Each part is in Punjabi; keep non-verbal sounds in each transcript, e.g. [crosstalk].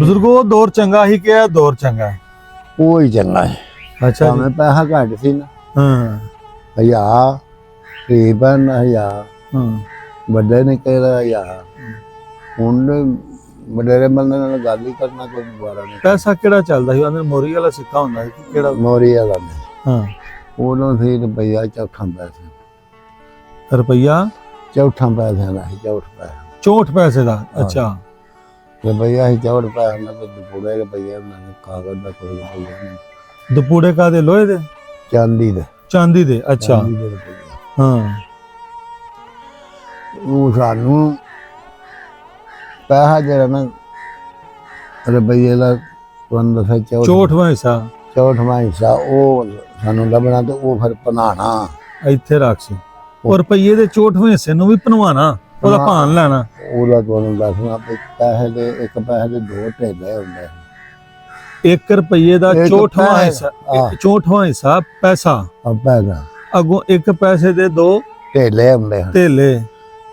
ਬਜ਼ੁਰਗੋ ਦੌਰ ਚੰਗਾ ਹੀ ਕਿ ਇਹ ਦੌਰ ਚੰਗਾ ਹੈ। ਉਹ ਹੀ ਚੰਗਾ ਹੈ। ਅੱਛਾ ਭਾਵੇਂ ਪੈਸਾ ਘੱਟ ਸੀ ਨਾ। ਹਾਂ। ਹਜ਼ਾਰ ਤਕਰੀਬਨ ਹਜ਼ਾਰ। ਹਾਂ। ਵੱਡੇ ਨੇ ਕਿਹਾ ਹਜ਼ਾਰ। ਹੁਣ ਵਡੇਰੇ ਬੰਦੇ ਨਾਲ ਗੱਲ ਹੀ ਕਰਨਾ ਕੋਈ ਦੁਬਾਰਾ ਨਹੀਂ। ਪੈਸਾ ਕਿਹੜਾ ਚੱਲਦਾ ਸੀ? ਉਹਨੇ ਮੋਰੀ ਵਾਲਾ ਸਿੱਕਾ ਹੁੰਦਾ ਸੀ ਕਿਹੜਾ? ਮੋਰੀ ਵਾਲਾ ਹਾਂ। ਉਦੋਂ ਸੀ ਰੁਪਈਆ ਚੌਥਾ ਪੈਸੇ। ਰੁਪਈਆ? ਚੌਥਾ ਪੈਸੇ ਦਾ ਸੀ ਚੌਥ ਪੈਸੇ। 64 ਪੈਸੇ ਦਾ। ਅੱਛਾ। ਰੁਪਈਆ ਸੀ ਚੌਥ ਪੈਸੇ ਨਾਲ ਤੇ ਪੂਰੇ ਰੁਪਈਆ ਉਹਨਾਂ ਨੇ ਕਾਗਜ਼ ਦਾ ਕੋਈ ਰੁਪਈਆ ਨਹੀਂ ਦੁਪੂੜੇ ਕਾਦੇ ਲੋਹੇ ਦੇ? ਚਾਂਦੀ ਦੇ। ਚਾਂਦੀ ਦੇ ਅੱਛਾ। ਚਾਂਦੀ ਦੇ ਰੁਪਈਆ ਹਾਂ। ਉਹ ਸਾਨੂੰ ਪੈਸਾ ਜਿਹੜਾ ਨਾ ਰੁਪਈਏ ਦਾ ਤੁਹਾਨੂੰ ਦੱਸਿਆ ਚੌਥ 64ਵਾਂ ਹਿੱਸਾ। ਚੌਥਵਾਂ ਹਿੱਸਾ ਉਹ ਸਾਨੂੰ ਲੱਭਣਾ ਤੇ ਉਹ ਫਿਰ ਪਨਾਣਾ ਇੱਥੇ ਰੱਖ ਸੀ। ਔਰ ਰੁਪਈਏ ਦੇ 64ਵੇਂ ਹਿੱਸੇ ਨੂੰ ਵੀ ਭਨਵਾਣਾ ਉਹਦਾ। ਭਾਨ ਲੈਣਾ। ਉਹਦਾ ਤੁਹਾਨੂੰ ਦੱਸਣਾ ਵੀ ਪੈਸੇ ਦੇ ਇੱਕ ਪੈਸੇ ਦੇ ਦੋ ਢੇਲੇ ਹੁੰਦੇ 1 ਰੁਪਈਏ ਦਾ ਇੱਕ 64ਵਾਂ ਪੈਸਾ, ਹਿੱਸਾ ਹਾਂ। 64ਵਾਂ ਹਿੱਸਾ ਪੈਸਾ। ਆ ਪੈਸਾ। ਅੱਗੋਂ 1 ਪੈਸੇ ਦੇ ਦੋ ਢੇਲੇ ਹੁੰਦੇ ਹਨ। ਧੇਲੇ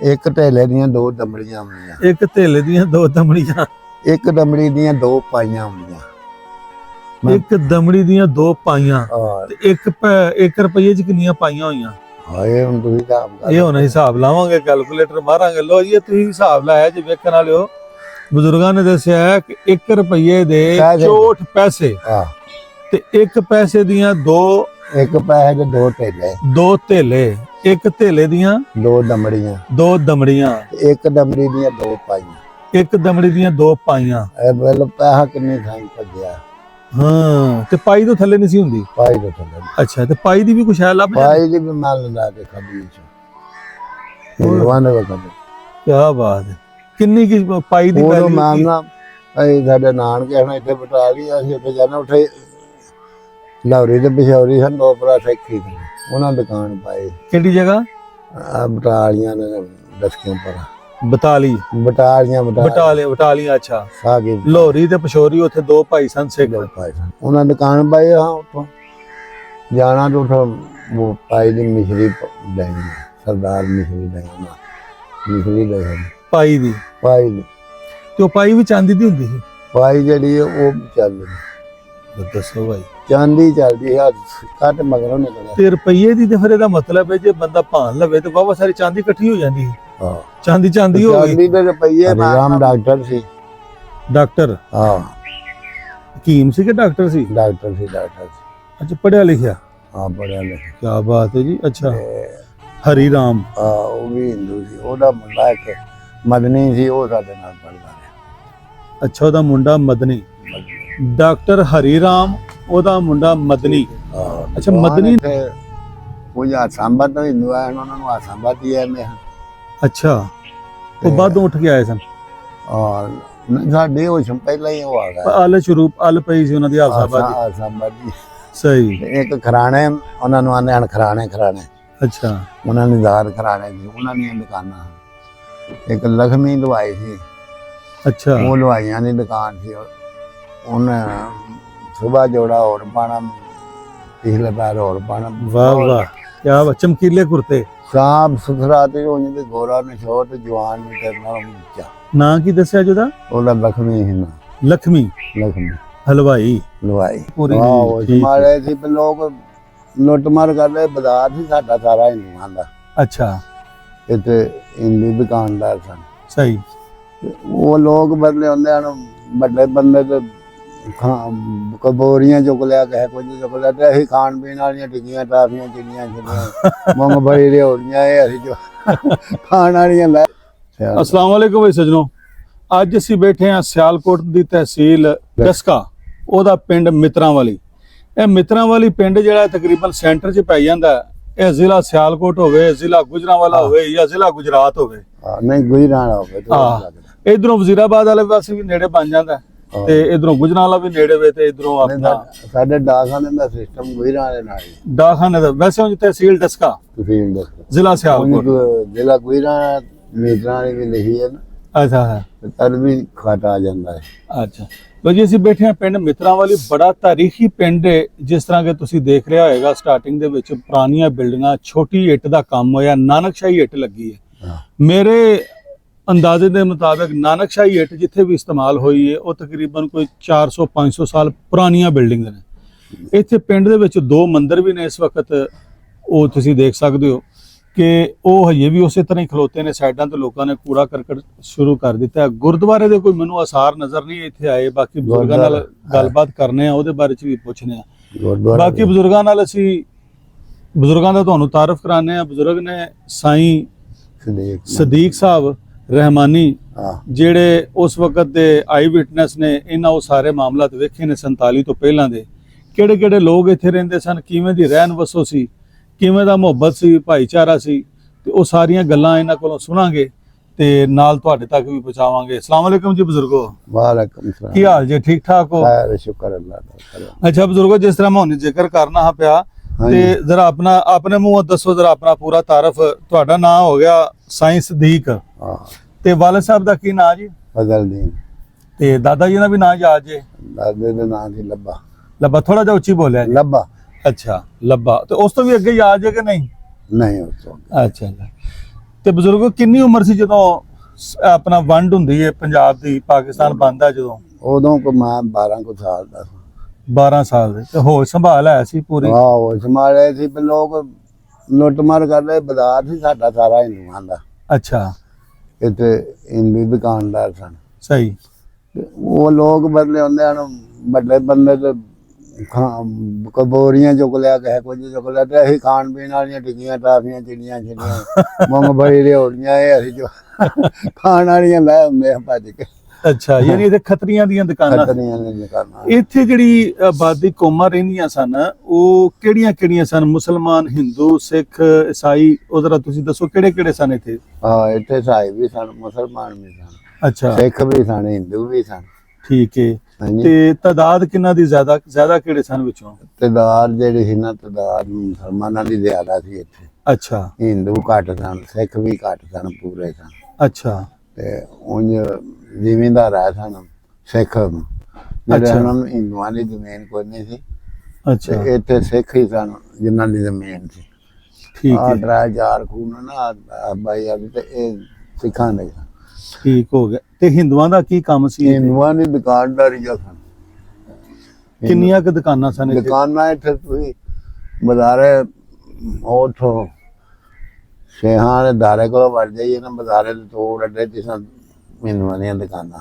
ਇੱਕ ਢੇਲੇ ਦੀਆਂ ਦੋ ਦਮੜੀਆਂ ਹੁੰਦੀਆਂ। ਇੱਕ ਧੇਲੇ ਦੀਆਂ ਦੋ ਦਮੜੀਆਂ। ਇੱਕ ਦਮੜੀ ਦੀਆਂ ਦੋ ਪਾਈਆਂ ਹੁੰਦੀਆਂ। ਇੱਕ ਦਮੜੀ ਦੀਆਂ ਦੋ ਪਾਈਆਂ ਤੇ ਇੱਕ 1 ਰੁਪਈਏ ਚ ਕਿੰਨੀਆਂ ਪਾਈਆਂ ਹੋਈਆਂ? ਹਾਏ ਹੁਣ ਤੁਸੀਂ ਕੰਮ ਇਹ ਹੁਣ ਹਿਸਾਬ ਲਾਵਾਂਗੇ ਕੈਲਕੂਲੇਟਰ ਮਾਰਾਂਗੇ। ਲੋ ਜੀ ਇਹ ਤੁਸੀਂ ਹਿਸਾਬ ਲਾਇਆ ਜੇ ਵੇਖਣ ਵਾਲਿਓ। ਬਜ਼ੁਰਗਾਂ ਨੇ ਦੱਸਿਆ ਹੈ ਕਿ 1 ਰੁਪਈਏ ਦੇ ਪੈਸੇ। 64 ਪੈਸੇ। ਆ ਤੇ ਇੱਕ ਪੈਸੇ ਦੀਆਂ ਦੋ ਇੱਕ ਪੈਸੇ ਦੇ ਦੋ ਢੇਲੇ। ਦੋ ਧੇਲੇ। ਇੱਕ ਧੇਲੇ ਦੀਆਂ ਦੋ ਦਮੜੀਆਂ ਦੋ ਦਮੜੀਆਂ ਤੇ ਇੱਕ ਦਮੜੀ ਦੀਆਂ ਦੋ ਪਾਈਆਂ। ਇੱਕ ਦਮੜੀ ਦੀਆਂ ਦੋ ਪਾਈਆਂ। ਇਹ ਵੇਲ ਪੈਸਾ ਕਿੰਨੇ ਥਾਂ ਭੱਜਿਆ? ਹਾਂ ਤੇ ਪਾਈ ਤੋਂ ਥੱਲੇ ਨਹੀਂ ਸੀ ਹੁੰਦੀ? ਪਾਈ ਦੇ ਥੱਲੇ ਅੱਛਾ ਤੇ ਪਾਈ ਦੀ ਵੀ ਕੁਛ ਹੈ ਲੱਭ ਪਾਈ ਦੀ ਵੀ ਮਾਲ ਲਾ ਕੇ ਖਬੀ ਚ। ਉਹ ਨੇ ਵਕਤ ਕੀ ਬਾਤ ਹੈ। ਕਿੰਨੀ ਕੀ ਪਾਈ ਦੀ ਉਹ value? ਮਾਮਲਾ ਅਸੀਂ ਸਾਡੇ ਨਾਨਕੇ ਹਣ ਇੱਥੇ ਬਟਾ ਲਈ ਅਸੀਂ ਉੱਥੇ ਜਾਣਾ ਉੱਥੇ ਲੌਰੀ ਤੇ ਪਿਛੌਰੀ ਹਨ ਦੋ ਸੈਖੀ ਦੇ ਉਹਨਾਂ ਦੁਕਾਨ ਪਾਈ। ਕਿਹੜੀ ਜਗ੍ਹਾ? ਆ ਬਟਾਲੀਆਂ ਨੇ ਦਸਕਿਆਂ ਪਰ। 42 ਬਟਾਲੀਆਂ ਬਟਾ ਬਟਾਲੇ ਬਟਾਲੀਆਂ ਅੱਛਾ। ਸਾਗੀ ਲੋਹਰੀ ਤੇ ਪਸ਼ੋਰੀ ਉੱਥੇ ਦੋ ਭਾਈ ਸਨ ਸਿੱਖ। ਪਾਈ ਸਨ। ਉਹਨਾਂ ਦੁਕਾਨ ਪਾਈ ਹਾਂ ਉੱਥੋਂ। ਜਾਣਾ ਤੇ ਉੱਥੋਂ ਉਹ ਪਾਈ ਦੀ ਮਿਸ਼ਰੀ ਲੈਣੀ ਸਰਦਾਰ ਮਿਸ਼ਰੀ ਲੈਣੀ ਮਿਸ਼ਰੀ ਲੈਣੀ ਪਾਈ ਦੀ। ਪਾਈ ਦੀ। ਤੇ ਉਹ ਪਾਈ ਵੀ ਚਾਂਦੀ ਦੀ ਹੁੰਦੀ ਸੀ? ਪਾਈ ਜਿਹੜੀ ਹੈ ਉਹ ਚੱਲਦੀ ਦੱਸੋ ਭਾਈ। ਚਾਂਦੀ ਚੱਲਦੀ ਹੈ ਕੱਟ ਮਗਰੋਂ ਨਿਕਲਿਆ। ਤੇ ਰੁਪਈਏ ਦੀ ਤੇ ਫਿਰ ਇਹਦਾ ਮਤਲਬ ਹੈ ਜੇ ਬੰਦਾ ਭਾਨ ਲਵੇ ਤੇ ਵਾਵਾ ਸਾਰੀ ਚਾਂਦੀ ਇਕੱਠੀ ਹੋ ਜਾਂਦੀ ਹੈ ਹਾਂ। ਚਾਂਦੀ ਚਾਂਦੀ ਹੋ ਗਈ। ਚਾਂਦੀ ਦੇ ਰੁਪਈਏ ਰਾਮ ਡਾਕਟਰ ਸੀ। ਡਾਕਟਰ? ਹਾਂ। ਹਕੀਮ ਸੀ ਕਿ ਡਾਕਟਰ ਸੀ? ਡਾਕਟਰ ਸੀ ਡਾਕਟਰ ਸੀ। ਅੱਛਾ ਪੜਿਆ ਲਿਖਿਆ? ਹਾਂ ਪੜਿਆ ਲਿਖਿਆ। ਕੀ ਬਾਤ ਹੈ ਜੀ ਅੱਛਾ। ਤੇ, ਹਰੀ ਰਾਮ। ਹਾਂ, ਉਹ ਵੀ ਹਿੰਦੂ ਸੀ ਉਹਦਾ ਮੁੰਡਾ ਇੱਕ ਮਦਨੀ ਸੀ ਉਹ ਸਾਡੇ ਨਾਲ ਪੜਦਾ ਰਿਹਾ। ਅੱਛਾ ਉਹਦਾ ਮੁੰਡਾ ਮਦਨੀ। ਡਾਕਟਰ ਹਰੀ ਰਾਮ ਉਹਦਾ ਮੁੰਡਾ ਮਦਨੀ। ਹਾਂ, ਅੱਛਾ, ਮਦਨੀ- ਜਾਂ ਸੰਬਤ ਤੋਂ ਹਿੰਦੂ ਉਹਨਾਂ ਨੂੰ ਆਸੰਬਤ ਹੀ ਐਵੇਂ ਹਨ ਅੱਛਾ। ਉਹ ਬਾਅਦੋਂ ਉੱਠ ਕੇ ਆਏ ਸਨ? ਔਰ ਸਾਡੇ ਉਹ ਪਹਿਲਾਂ ਹੀ ਉਹ ਆ ਗਿਆ ਅਲ ਸ਼ਰੂਪ ਅਲ ਪਈ ਸੀ ਉਹਨਾਂ ਦੀ ਆਸੰਬਤ ਜੀ ਸਹੀ। ਇੱਕ ਖਰਾਣੇ ਉਹਨਾਂ ਨੂੰ ਆਂਦੇ ਹਨ ਖਰਾਣੇ ਖਰਾਣੇ। ਅੱਛਾ। ਉਹਨਾਂ ਨੇ ਦਾਰ ਖਰਾਣੇ ਸੀ ਉਹਨਾਂ ਦੀਆਂ ਦੁਕਾਨਾਂ। ਇੱਕ ਲਖਮੀ ਦਵਾਈ ਸੀ। ਅੱਛਾ। ਉਹ ਲਵਾਈਆਂ ਦੀ ਦੁਕਾਨ ਸੀ ਉਹਨੇ ਸਵੇਰ ਜੋੜਾ ਹੋਰ ਪਾਣਾ ਪਿਛਲੇ ਪੈਰ ਹੋਰ ਪਾਣਾ। ਵਾਹ ਵਾਹ। ਕੀ ਬਾਤ ਚਮਕੀਲੇ ਕੁਰਤੇ ਸਾਫ਼ ਸੁਥਰਾ ਤੇ ਉਹ ਜਿਹਦੇ ਗੋਰਾ ਨਿਸ਼ੋਰ ਤੇ ਜਵਾਨ ਨੇ ਤੇ ਨਾਲ ਉੱਚਾ। ਨਾਂ ਕੀ ਦੱਸਿਆ ਜਿਹਦਾ ਉਹਦਾ? ਲਖਮੀ ਸੀ ਨਾ। ਲਖਮੀ। ਲਖਮੀ। ਹਲਵਾਈ। ਲਵਾਈ ਪੂਰੀ ਆਹੋ ਠੀਕ ਹੈ। ਮਾਰੇ ਸੀ ਪਰ ਲੋਕ ਲੁੱਟ ਮਾਰ ਕਰਦੇ ਬਾਜ਼ਾਰ ਸੀ ਸਾਡਾ ਸਾਰਾ ਹਿੰਦੂਆਂ ਦਾ। ਅੱਛਾ। ਇੱਥੇ ਹਿੰਦੂ ਦੁਕਾਨਦਾਰ ਸਨ। ਸਹੀ। ਤੇ ਉਹ ਲੋਕ ਬਦਲੇ ਹੁੰਦੇ ਹਨ ਵੱਡੇ ਬੰਦੇ ਤੇ ਖਾ- ਕਬੋਰੀਆਂ ਚੁੱਕ ਲਿਆ ਕਹੇ ਕੁਝ ਚੁੱਕ ਲਿਆ ਤੇ ਅਸੀਂ ਖਾਣ ਪੀਣ ਵਾਲੀਆਂ ਟਿੱਕੀਆਂ ਟਾਫੀਆਂ ਚਿੰਨੀਆਂ ਚਿੰਨੀਆਂ ਮੂੰਗਫਲੀ ਰਿਓੜੀਆਂ ਇਹ ਅਸੀਂ ਜੋ [laughs] ਖਾਣ ਵਾਲੀਆਂ ਲੈ ਅਸਲਾਮ ਵਾਲੇਕੁਮ ਭਾਈ ਸਜਣੋ ਅੱਜ ਅਸੀਂ ਬੈਠੇ ਹਾਂ ਸਿਆਲਕੋਟ ਦੀ ਤਹਿਸੀਲ ਡਸਕਾ ਉਹਦਾ ਪਿੰਡ ਮਿੱਤਰਾਂ ਵਾਲੀ ਇਹ ਮਿੱਤਰਾਂ ਵਾਲੀ ਪਿੰਡ ਜਿਹੜਾ ਤਕਰੀਬਨ ਸੈਂਟਰ 'ਚ ਪੈ ਜਾਂਦਾ ਹੈ। ਇਹ ਜ਼ਿਲ੍ਹਾ ਸਿਆਲਕੋਟ ਹੋਵੇ ਜ਼ਿਲ੍ਹਾ ਗੁਜਰਾਂਵਾਲਾ ਹੋਵੇ ਜਾਂ ਜ਼ਿਲ੍ਹਾ ਗੁਜਰਾਤ ਹੋਵੇ ਹਾਂ, ਨਹੀਂ ਗੁਜਰਾਂ ਵਾਲਾ ਹੋਵੇ ਤਾਂ ਹਾਂ। ਲੱਗਦਾ। ਇਧਰੋਂ ਵਜ਼ੀਰਾਬਾਦ ਵਾਲੇ ਪਾਸੇ ਵੀ ਨੇੜੇ ਬਣ ਜਾਂਦਾ ਹਾਂ। ਤੇ ਇਧਰੋਂ ਗੁਜਰਾਂਵਾਲਾ ਵੀ ਨੇੜੇ ਵੇ ਤੇ ਇਧਰੋਂ ਨਹੀਂ ਆਪਣਾ ਸਾਡੇ ਡਾਕਖਾਨੇ ਦਾ ਸਿਸਟਮ ਗੁਜਰਾਂ ਵਾਲੇ ਨਾਲ ਹੀ। ਡਾਖਾਨੇ ਦਾ। ਵੈਸੇ ਉਹ ਤਹਿਸੀਲ ਡਸਕਾ ਤੁਸੀਂ ਦੱਸੋ। ਜ਼ਿਲ੍ਹਾ ਸਿਆਲਕੋਟ। ਜ਼ਿਲ੍ਹਾ ਗੁਜਰਾਂ ਵਾਲੀ ਵੀ ਲਿਖੀ ਹੈ ਨਾ। ਅੱਛਾ ਹੈ। ਤਦ ਵੀ ਖਾਤਾ ਆ ਜਾਂਦਾ ਹੈ। ਅੱਛਾ। ਲੋ ਜੀ ਅਸੀਂ ਬੈਠੇ ਹਾਂ ਪਿੰਡ ਮਿੱਤਰਾਂ ਵਾਲੀ। ਬੜਾ ਤਾਰੀਖੀ ਪਿੰਡ ਹੈ ਜਿਸ ਤਰ੍ਹਾਂ ਕਿ ਤੁਸੀਂ ਦੇਖ ਰਿਹਾ ਹੋਏਗਾ ਸਟਾਰਟਿੰਗ ਦੇ ਵਿੱਚ ਪੁਰਾਣੀਆਂ ਬਿਲਡਿੰਗਾਂ ਛੋਟੀ ਇੱਟ ਦਾ ਕੰਮ ਹੋਇਆ ਨਾਨਕਸ਼ਾਹੀ ਇੱਟ ਲੱਗੀ ਹਾਂ। ਮੇਰੇ ਅੰਦਾਜ਼ੇ ਦੇ ਮੁਤਾਬਕ ਨਾਨਕਸ਼ਾਹੀ ਇੱਟ ਜਿੱਥੇ ਵੀ ਇਸਤੇਮਾਲ ਹੋਈ ਹੈ ਉਹ ਤਕਰੀਬਨ ਕੋਈ 400 500 ਸਾਲ ਪੁਰਾਣੀਆਂ ਬਿਲਡਿੰਗਸ ਨੇ। ਇੱਥੇ ਪਿੰਡ ਦੇ ਵਿੱਚ ਦੋ ਮੰਦਿਰ ਵੀ ਨੇ ਇਸ ਵਕਤ। ਉਹ ਤੁਸੀਂ ਦੇਖ ਸਕਦੇ ਹੋ ਕਿ ਉਹ ਹਜੇ ਵੀ ਉਸੇ ਤਰ੍ਹਾਂ ਹੀ ਖਲੋਤੇ ਨੇ ਸਾਈਡਾਂ ਤੇ ਲੋਕਾਂ ਨੇ ਕੂੜਾ ਕਰਕਟ ਸ਼ੁਰੂ ਕਰ ਦਿੱਤਾ ਗੁਰਦੁਆਰੇ ਦੇ ਕੋਈ ਮੈਨੂੰ ਆਸਾਰ ਨਜ਼ਰ ਨਹੀਂ ਇੱਥੇ ਆਏ ਬਾਕੀ ਬਜ਼ੁਰਗਾਂ ਨਾਲ ਗੱਲਬਾਤ ਕਰਨੇ ਆ ਉਹਦੇ ਬਾਰੇ ਚ ਵੀ ਪੁੱਛਨੇ ਆ। ਬਾਕੀ ਬਜ਼ੁਰਗਾਂ ਨਾਲ ਅਸੀਂ ਬਜ਼ੁਰਗਾਂ ਦਾ ਤੁਹਾਨੂੰ ਤਾਰਫ ਕਰਾਣੇ ਆ। ਬਜ਼ੁਰਗ ਨੇ ਸਾਈਂ ਸਦੀਕ ਸਾਹਿਬ ਰਹਿਮਾਨੀ ਜਿਹੜੇ ਉਸ ਵਕਤ ਦੇ ਆਈ ਵਿਟਨੈਸ ਨੇ ਇਹਨਾਂ ਉਹ ਸਾਰੇ ਮਾਮਲਾਤ ਵੇਖੇ ਨੇ 47 ਤੋਂ ਪਹਿਲਾਂ ਦੇ। ਕਿਹੜੇ ਕਿਹੜੇ ਲੋਕ ਇੱਥੇ ਰਹਿੰਦੇ ਸਨ ਕਿਵੇਂ ਦੀ ਰਹਿਣ ਵਸੋ ਸੀ ਕਿਵੇਂ ਦਾ ਮੁਹੱਬਤ ਸੀ ਭਾਈਚਾਰਾ ਸੀ ਤੇ ਉਹ ਸਾਰੀਆਂ ਗੱਲਾਂ ਇਹਨਾਂ ਕੋਲੋਂ ਸੁਣਾਂਗੇ ਤੇ ਨਾਲ ਤੁਹਾਡੇ ਤੱਕ ਵੀ ਪਹੁੰਚਾਵਾਂਗੇ। ਅਸਲਾਮ ਵਾਲੇਕਮ ਜੀ ਬਜ਼ੁਰਗੋ। ਵਾਲੇਕੁਮ ਸਲਾਮ। ਕੀ ਹਾਲ ਜੀ ਠੀਕ ਠਾਕ ਹੋ? ਖੈਰ ਸ਼ੁਕਰ ਅੱਲਾਹ ਦਾ। ਅੱਛਾ ਬਜ਼ੁਰਗੋ ਜਿਸ ਤਰ੍ਹਾਂ ਮੈਂ ਹੁਣ ਜ਼ਿਕਰ ਕਰਨਾ ਹਾਂ ਪਿਆ। ਤੇ ਜ਼ਰਾ ਆਪਣਾ ਆਪਣੇ ਮੂੰਹੋਂ ਦੱਸੋ ਜ਼ਰਾ ਆਪਣਾ ਪੂਰਾ ਤਾਰਫ ਤੁਹਾਡਾ ਨਾਮ ਹੋ ਗਿਆ ਸਾਈਂ ਸਦੀਕ ਹਾਂ। ਤੇ ਵਾਲਦ ਸਾਹਿਬ ਦਾ ਕੀ ਨਾਂ ਜੀ? ਬਦਲ ਦੀ ਤੇ ਦਾਦਾ ਜੀ ਦਾ ਵੀ ਨਾਂ ਯਾਦ ਜੇ? ਦਾਦੇ ਦੇ ਨਾਂ ਸੀ ਲੱਭਾ। ਲੱਭਾ ਥੋੜਾ ਜਿਹਾ ਉੱਚੀ ਬੋਲਿਆ ਜੀ। ਲੱਭਾ। ਅੱਛਾ ਲੱਭਾ। ਤੇ ਉਸ ਤੋਂ ਵੀ ਅੱਗੇ ਯਾਦ ਜੇ ਕਿ ਨਹੀਂ? ਨਹੀਂ ਉਸ ਤੋਂ ਅੱਛਾ ਤੇ ਬਜ਼ੁਰਗੋ ਕਿੰਨੀ ਉਮਰ ਸੀ ਜਦੋਂ ਸ- ਆਪਣਾ ਵੰਡ ਹੁੰਦੀ ਹੈ ਪੰਜਾਬ ਦੀ ਪਾਕਿਸਤਾਨ ਬੰਦਾ ਜਦੋਂ? ਉਦੋਂ ਕੋ ਮੈਂ 12 ਕੁ ਸਾਲ ਦਾ ਸੀ। 12 ਸਾਲ ਦੇ। ਤੇ ਹੋਸ਼ ਸੰਭਾਲ ਹੈ ਸੀ ਪੂਰੀ? ਆਹੋ ਸਮਾਲੇ ਸੀ ਵੀ ਲੋਕ ਲੁੱਟਮਾਰ ਕਰਦੇ ਬਾਜ਼ਾਰ ਸੀ ਸਾਡਾ ਸਾਰਾ ਹਿੰਦੂਆਂ ਦਾ। ਅੱਛਾ। ਇੱਥੇ ਹਿੰਦੂ ਦੁਕਾਨਦਾਰ ਸਨ। ਸਹੀ। ਉਹ ਲੋਕ ਬਦਲੇ ਹੁੰਦੇ ਹਨ ਵੱਡੇ ਬੰਦੇ ਤੇ ਕਬੋਰੀਆਂ ਚੁੱਕ ਲਿਆ ਕਹੇ ਕੁਝ ਚੁੱਕ ਲਿਆ ਤੇ ਅਸੀਂ ਖਾਣ ਪੀਣ ਵਾਲੀਆਂ ਟਿੱਕੀਆਂ ਟਾਫੀਆਂ ਚਿੜੀਆਂ ਛਿੜੀਆਂ [laughs] ਮੂੰਗਫਲੀ ਰਿਓੜੀਆਂ ਇਹ ਅਸੀਂ ਜੋ ਖਾਣ ਵਾਲੀਆਂ ਲੈ ਆ ਭੱਜ ਕੇ। ਅੱਛਾ ਯਾਨੀ ਇਹਦੇ ਖੱਤਰੀਆਂ ਦੀਆਂ ਦੁਕਾਨਾਂ। ਖਤਰੀਆਂ ਨੇ ਦੁਕਾਨਾਂ। ਇੱਥੇ ਜਿਹੜੀ ਆਬਾਦੀ ਕੌਮਾਂ ਰਹਿੰਦੀਆਂ ਸਨ ਉਹ ਕਿਹੜੀਆਂ ਕਿਹੜੀਆਂ ਸਨ? ਮੁਸਲਮਾਨ ਹਿੰਦੂ ਸਿੱਖ ਈਸਾਈ ਉਹਦਾ ਤੁਸੀਂ ਦੱਸੋ ਕਿਹੜੇ ਕਿਹੜੇ ਸਨ ਇੱਥੇ? ਹਾਂ ਇੱਥੇ ਸਾਈ ਵੀ ਸਨ ਮੁਸਲਮਾਨ ਵੀ ਸਨ। ਅੱਛਾ। ਸਿੱਖ ਵੀ ਸਨ ਹਿੰਦੂ ਵੀ ਸਨ। ਠੀਕ ਹੈ ਤੇ ਤਾਦਾਦ ਕਿੰਨਾ ਦੀ ਜ਼ਿਆਦਾ ਜ਼ਿਆਦਾ ਕਿਹੜੇ ਸਨ ਵਿੱਚੋਂ? ਤਦਾਰ ਜਿਹੜੀ ਸੀ ਨਾ ਤਦਾਰ ਮੁਸਲਮਾਨਾਂ ਦੀ ਜ਼ਿਆਦਾ ਸੀ ਇੱਥੇ। ਅੱਛਾ। ਹਿੰਦੂ ਘੱਟ ਸਨ ਸਿੱਖ ਵੀ ਘੱਟ ਸਨ ਪੂਰੇ ਸਨ। ਅੱਛਾ। ਤੇ ਉਂਝ ਜ਼ਿਮੀਂਦਾਰ ਆ ਸਨ ਸਿੱਖ ਜਿਹੜੇ ਅੱਛਾ। ਉਹਨਾਂ ਨੂੰ ਹਿੰਦੂਆਂ ਦੀ ਜ਼ਮੀਨ ਕੋਈ ਨਹੀਂ ਸੀ ਅੱਛਾ ਤੇ ਇੱਥੇ ਸਿੱਖ ਹੀ ਸਨ ਜਿਨ੍ਹਾਂ ਦੀ ਜ਼ਮੀਨ ਸੀ ਠੀਕ ਆ ਹੈ ਡਰਾ ਯਾਰ ਖੂਨ ਨਾ ਆਹ ਬਾਈ ਆ ਤੇ ਇਹ ਸਿੱਖਾਂ ਦੇ। ਠੀਕ ਹੋ ਗਿਆ ਤੇ ਹਿੰਦੂਆਂ ਦਾ ਕੀ ਕੰਮ ਸੀ ਇੱਥੇ? ਹਿੰਦੂਆਂ ਦੀ ਦੁਕਾਨਦਾਰੀ ਆ ਸਨ ਕਿੰਨੀਆਂ ਕੁ ਦੁਕਾਨਾਂ ਸਨ ਇੱਥੇ ਦੁਕਾਨਾਂ ਇੱਥੇ ਤੁਸੀਂ ਬਜ਼ਾਰੇ ਉਥੋਂ ਸ਼ੇਹਾਂ ਦੇ ਦਾਰੇ ਕੋਲ ਵੜ ਜਾਈਏ ਨਾ ਬਜ਼ਾਰੇ ਦੇ ਤੋੜ ਅੱਡੇ ਤੇ ਹਿੰਦੂਆਂ ਦੀਆਂ ਦੁਕਾਨਾਂ।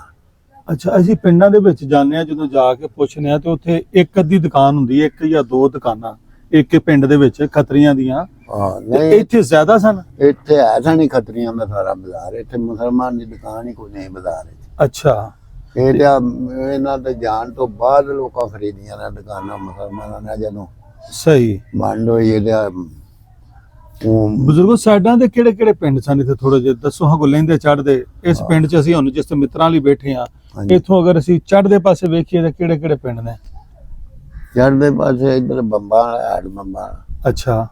ਅੱਛਾ ਅਸੀਂ ਪਿੰਡਾਂ ਦੇ ਵਿੱਚ ਜਾਂਦੇ ਆ ਜਦੋਂ ਜਾ ਕੇ ਪੁੱਛਨੇ ਆ ਤੇ ਉੱਥੇ ਇੱਕ ਅੱਧੀ ਦੁਕਾਨ ਹੁੰਦੀ ਹੈ ਇੱਕ ਜਾਂ ਦੋ ਦੁਕਾਨਾਂ ਇੱਕ ਹੀ ਪਿੰਡ ਦੇ ਵਿੱਚ ਖੱਤਰੀਆਂ ਦੀਆਂ। ਹਾਂ ਤੇ ਨਹੀਂ। ਇੱਥੇ ਜ਼ਿਆਦਾ ਸਨ? ਇੱਥੇ ਐਸਾ ਨਹੀਂ ਖੱਤਰੀਆਂ ਦਾ ਸਾਰਾ ਬਾਜ਼ਾਰ ਇੱਥੇ ਮੁਸਲਮਾਨ ਦੀ ਦੁਕਾਨ ਹੀ ਕੋਈ ਨਹੀਂ ਬਾਜ਼ਾਰ ਵਿੱਚ। ਅੱਛਾ। ਇਹ ਤਾਂ ਇਹਨਾਂ ਦੇ ਜਾਣ ਤੋਂ ਬਾਅਦ ਲੋਕਾਂ ਖਰੀਦੀਆਂ ਨੇ ਦੁਕਾਨਾਂ ਮੁਸਲਮਾਨਾਂ ਨੇ ਜਦੋਂ। ਸਹੀ। ਵੰਡ ਹੋਈ ਇਹਦਾ ਬਜ਼ੁਰਗੋ ਸਾਈਡਾਂ ਦੇ ਕਿਹੜੇ ਕਿਹੜੇ ਪਿੰਡ ਸਨ ਇੱਥੇ ਥੋੜੇ ਜਿਹੇ? ਦੱਸੋ ਹਾਂ ਲੈਂਦੇ ਚੜਦੇ ਇਸ ਪਿੰਡ 'ਚ ਅਸੀਂ ਹੁਣ ਜਿਸ ਤੇ ਮਿੱਤਰਾਂ ਲਈ ਬੈਠੇ ਆ। ਇੱਥੋਂ ਅਗਰ ਅਸੀਂ ਚੜਦੇ ਪਾਸੇ ਵੇਖੀਏ ਤਾਂ ਕਿਹੜੇ ਕਿਹੜੇ ਪਿੰਡ ਨੇ? ਚੜ੍ਹਦੇ ਪਾਸੇ ਇੱਧਰ ਬੰਬਾਂ ਆੜ ਬੰਬਾਂ। ਅੱਛਾ।